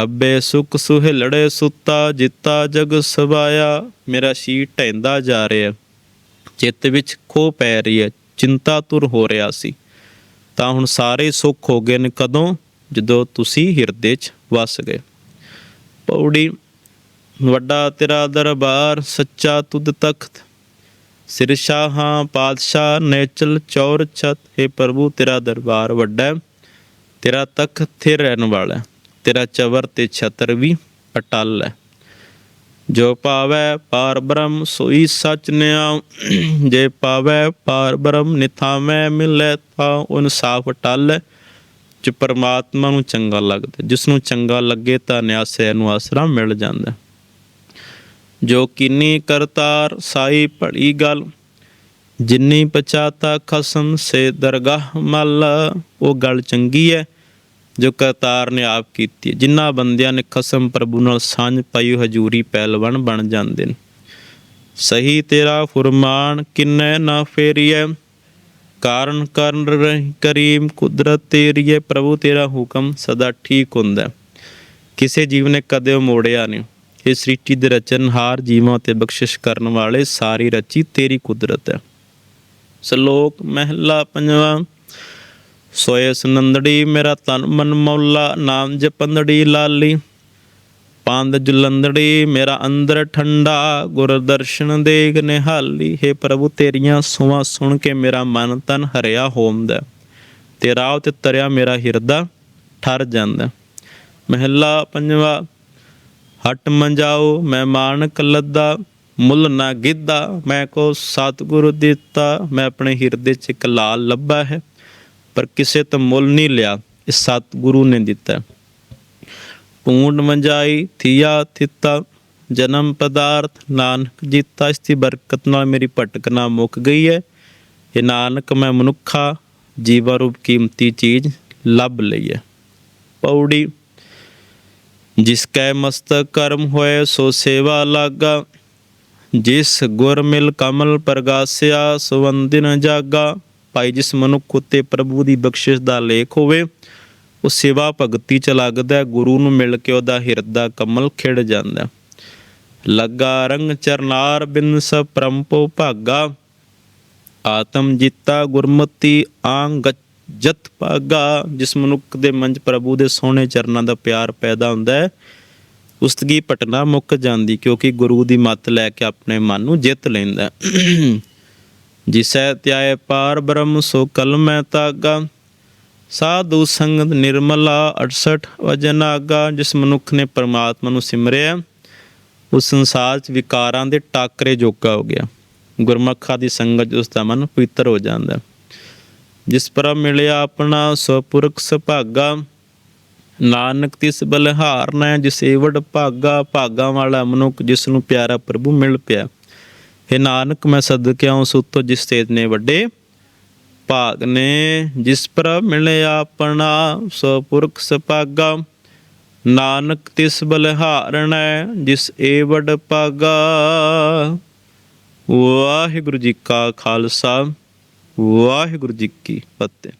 ਹੱਬੇ ਸੁਖ ਸੁਹਿਲੜੇ ਸੁੱਤਾ, ਜਿੱਤਾ ਜਗ ਸਵਾਇਆ। ਮੇਰਾ ਸੀ ਢੈਂਦਾ ਜਾ ਰਿਹਾ। ਚਿੱਤ ਵਿੱਚ ਖੋ ਪੈ ਰਹੀ ਹੈ, ਚਿੰਤਾ ਤੁਰ ਹੋ ਰਿਹਾ ਸੀ। ਤਾਂ ਹੁਣ ਸਾਰੇ ਸੁੱਖ ਹੋ ਗਏ ਨੇ ਕਦੋਂ? ਜਦੋਂ ਤੁਸੀਂ ਹਿਰਦੇ 'ਚ ਵਸ ਗਏ। ਪੌੜੀ, ਵੱਡਾ ਤੇਰਾ ਦਰਬਾਰ, ਸੱਚਾ ਤੁਧ ਤਖਤ। ਸਿਰ ਸ਼ਾਹਾਂ, ਪਾਤਸ਼ਾਹ, ਨੇਚਲ ਚੌਰ ਛਤ। ਹੈ ਪ੍ਰਭੂ, ਤੇਰਾ ਦਰਬਾਰ ਵੱਡਾ ਤੇਰਾ ਤਖਤ ਥਿਰ ਰਹਿਣ ਵਾਲਾ ਹੈ। ਤੇਰਾ ਚਵਰ ਤੇ ਛਤਰ ਵੀ ਅਟਲ ਹੈ। ਜੋ ਪਾਵੈ ਪਾਰ ਬ੍ਰਹਮ, ਸੋਈ ਸਚ ਨਿਆ। ਜੇ ਪਾਵੈ ਪਾਰ ਬ੍ਰਹਮ, ਨਿਥਾਵੈ ਮਿਲੈ ਤਾ ਉਹਨ ਸਾਫ਼ ਟਲ ਹੈ ਪਰਮਾਤਮਾ ਨੂੰ ਚੰਗਾ ਲੱਗਦਾ। ਜਿਸ ਨੂੰ ਚੰਗਾ ਲੱਗੇ ਤਾਂ ਨਿਆਸੇ ਨੂੰ ਆਸਰਾ ਮਿਲ ਜਾਂਦਾ। ਜੋ ਕਿੰਨੀ ਕਰਤਾਰ, ਸਾਈ ਭਲੀ ਗੱਲ, ਜਿੰਨੀ ਪਛਾਤਾ ਖਸਮ, ਸੇ ਦਰਗਾਹ ਮੱਲ, ਉਹ ਗੱਲ ਚੰਗੀ ਹੈ ਜੋ ਕਰਤਾਰ ਨੇ ਆਪ ਕੀਤੀ ਹੈ। ਜਿਨ੍ਹਾਂ ਬੰਦਿਆਂ ਨੇ ਖਸਮ ਪ੍ਰਭੂ ਨਾਲ ਸਾਂਝ ਪਾਈ ਹਜੂਰੀ ਪਹਿਲਵਾਨ ਬਣ ਜਾਂਦੇ ਨੇ। ਸਹੀ ਤੇਰਾ ਫੁਰਮਾਨ ਕਿੰਨੇ ਨਾ ਫੇਰੀਐ, ਕਾਰਨ ਕਰਨ ਕਰੀਮ ਕੁਦਰਤ ਤੇਰੀ ਹੈ ਪ੍ਰਭੂ ਤੇਰਾ ਹੁਕਮ ਸਦਾ ਠੀਕ ਹੁੰਦਾ ਕਿਸੇ ਜੀਵ ਨੇ ਕਦੇ ਮੋੜਿਆ ਨਹੀਂ। ਇਹ ਸ੍ਰਿਸ਼ਟੀ ਦੇ ਰਚਨਹਾਰ ਜੀਵਾਂ ਤੇ ਬਖਸ਼ਿਸ਼ ਕਰਨ ਵਾਲੇ ਸਾਰੀ ਰਚੀ ਤੇਰੀ ਕੁਦਰਤ ਹੈ। ਸ਼ਲੋਕ ਮਹਿਲਾ ਪੰਜਵਾਂ ਸੋਏ ਸੁਨੰਦੜੀ ਮੇਰਾ ਤਨ ਮਨ ਮੌਲਾ, ਨਾਮ ਜਪੰਦੜੀ ਲਾਲੀ। ਪੰਦ ਜੁਲੰਦੜੀ ਮੇਰਾ ਅੰਦਰ ਠੰਡਾ ਗੁਰ ਦਰਸ਼ਨ ਦੇਖ ਨਿਹਾਲੀ। ਹੈ ਪ੍ਰਭੂ, ਤੇਰੀਆਂ ਸੁਆਂ ਸੁਣ ਕੇ ਮੇਰਾ ਮਨ ਤਨ ਹਰਿਆ ਹੋਮਦਾ ਤੇਰਾ ਉਤੇ ਤਰਿਆ ਮੇਰਾ ਹਿਰਦਾ ਠਰ ਜਾਂਦਾ। ਮਹਿਲਾ ਪੰਜਵਾ, ਹਟ ਮੰਜਾਓ ਮੈਂ ਮਾਨਕ ਲੱਦਾ, ਮੁੱਲ ਨਾ ਗਿੱਧਾ। ਮੈਂ ਕੋ ਸਤਿਗੁਰੂ ਦਿੱਤਾ, ਮੈਂ ਆਪਣੇ ਹਿਰਦੇ 'ਚ ਇੱਕ ਲਾਲ ਲੱਭਾ ਹੈ। ਪਰ ਕਿਸੇ ਤੋਂ ਮੁੱਲ ਨਹੀਂ ਲਿਆ, ਇਹ ਸਤਿਗੁਰੂ ਨੇ ਦਿੱਤਾ। ਪੂਰਨ ਮੰਜਾਈ, ਥੀਆ ਥਿੱਤਾ, ਜਨਮ ਪਦਾਰਥ, ਨਾਨਕ ਜੀਤਾ, ਇਸ ਦੀ ਬਰਕਤ ਨਾਲ ਮੇਰੀ ਭਟਕਣਾ ਮੁੱਕ ਗਈ ਹੈ। ਇਹ ਨਾਨਕ ਮੈਂ ਮਨੁੱਖਾ, ਜੀਵਾ ਰੂਪ ਕੀਮਤੀ ਚੀਜ਼ ਲੱਭ ਲਈ ਹੈ। ਪੌੜੀ, ਜਿਸ ਕੈ ਮਸਤਕ ਕਰਮ ਹੋਏ, ਸੋ ਸੇਵਾ ਲਾਗਾ। ਜਿਸ ਗੁਰ ਮਿਲ ਕਮਲ ਪ੍ਰਗਾਸਿਆ, ਸੁਵੰਦਿਨ ਜਾਗਾ। ਭਾਈ ਜਿਸ ਮਨੁੱਖ ਉਤੇ ਪ੍ਰਭੂ ਦੀ ਬਖਸ਼ਿਸ਼ ਦਾ ਲੇਖ ਹੋਵੇ, ਉਹ ਸੇਵਾ ਭਗਤੀ ਚ ਲੱਗਦਾ ਗੁਰੂ ਨੂੰ ਮਿਲ ਕੇ ਉਹਦਾ ਹਿਰਦਾ ਕਮਲ ਖਿੜ ਜਾਂਦਾ ਲੱਗਾ ਰੰਗ ਚਰਨਾਰ ਬਿਨ ਸ ਪ੍ਰੰਪੋ ਭਾਗਾ, ਆਤਮ ਜੀਤਾ ਗੁਰਮਤੀ ਆਂਗ ਜਤ ਭਾਗਾ। ਜਿਸ ਮਨੁੱਖ ਦੇ ਮਨ 'ਚ ਪ੍ਰਭੂ ਦੇ ਸੋਹਣੇ ਚਰਨਾਂ ਦਾ ਪਿਆਰ ਪੈਦਾ ਹੁੰਦਾ ਹੈ ਉਸਤਗੀ ਪਟਨਾ ਮੁੱਕ ਜਾਂਦੀ ਕਿਉਂਕਿ ਗੁਰੂ ਦੀ ਮੱਤ ਲੈ ਕੇ ਆਪਣੇ ਮਨ ਨੂੰ ਜਿੱਤ ਲੈਂਦਾ ਜਿਸੈ ਧਿਆਏ ਪਾਰ ਬ੍ਰਹਮ, ਸੋ ਕਲਮੈ ਤਾਗਾ। ਸਾਧੂ ਸੰਗਤ ਨਿਰਮਲਾ 68 ਵਜਨਾਗਾ ਜਿਸ ਮਨੁੱਖ ਨੇ ਪਰਮਾਤਮਾ ਨੂੰ ਸਿਮਰਿਆ, ਉਸ ਸੰਸਾਰ 'ਚ ਵਿਕਾਰਾਂ ਦੇ ਟਾਕਰੇ ਜੋਗਾ ਹੋ ਗਿਆ। ਗੁਰਮਖਾਂ ਦੀ ਸੰਗਤ 'ਚ ਉਸ ਦਾ ਮਨ ਪਵਿੱਤਰ ਹੋ ਜਾਂਦਾ। ਜਿਸ ਪਰ ਮਿਲਿਆ ਆਪਣਾ ਸਪੁਰਖ ਸੁਭਾਗਾ। ਨਾਨਕ ਤਿਸ ਬਲਿਹਾਰ ਨਾ ਜਿਸ ਏਵੜ ਭਾਗਾ ਭਾਗਾ ਵਾਲਾ ਮਨੁੱਖ, ਜਿਸ ਨੂੰ ਪਿਆਰਾ ਪ੍ਰਭੂ ਮਿਲ ਪਿਆ। ਇਹ ਨਾਨਕ, ਮੈਂ ਸਦਕਿਆ ਉਸ ਉਤੋਂ ਜਿਸ ਤੇਜ ਨੇ ਵੱਡੇ ਭਾਗ ਨੇ, ਜਿਸ ਪਰ ਮਿਲਿਆ ਆਪਣਾ ਸਪੁਰਖ ਸੁਭਾਗਾ ਨਾਨਕ, ਤਿਸ ਬਲਿਹਾਰਣਾ ਜਿਸ ਏਵੜ ਭਾਗਾ ਵਾਹਿਗੁਰੂ ਜੀ ਕਾ ਖਾਲਸਾ, ਵਾਹਿਗੁਰੂ ਜੀ ਕੀ ਫਤਿਹ।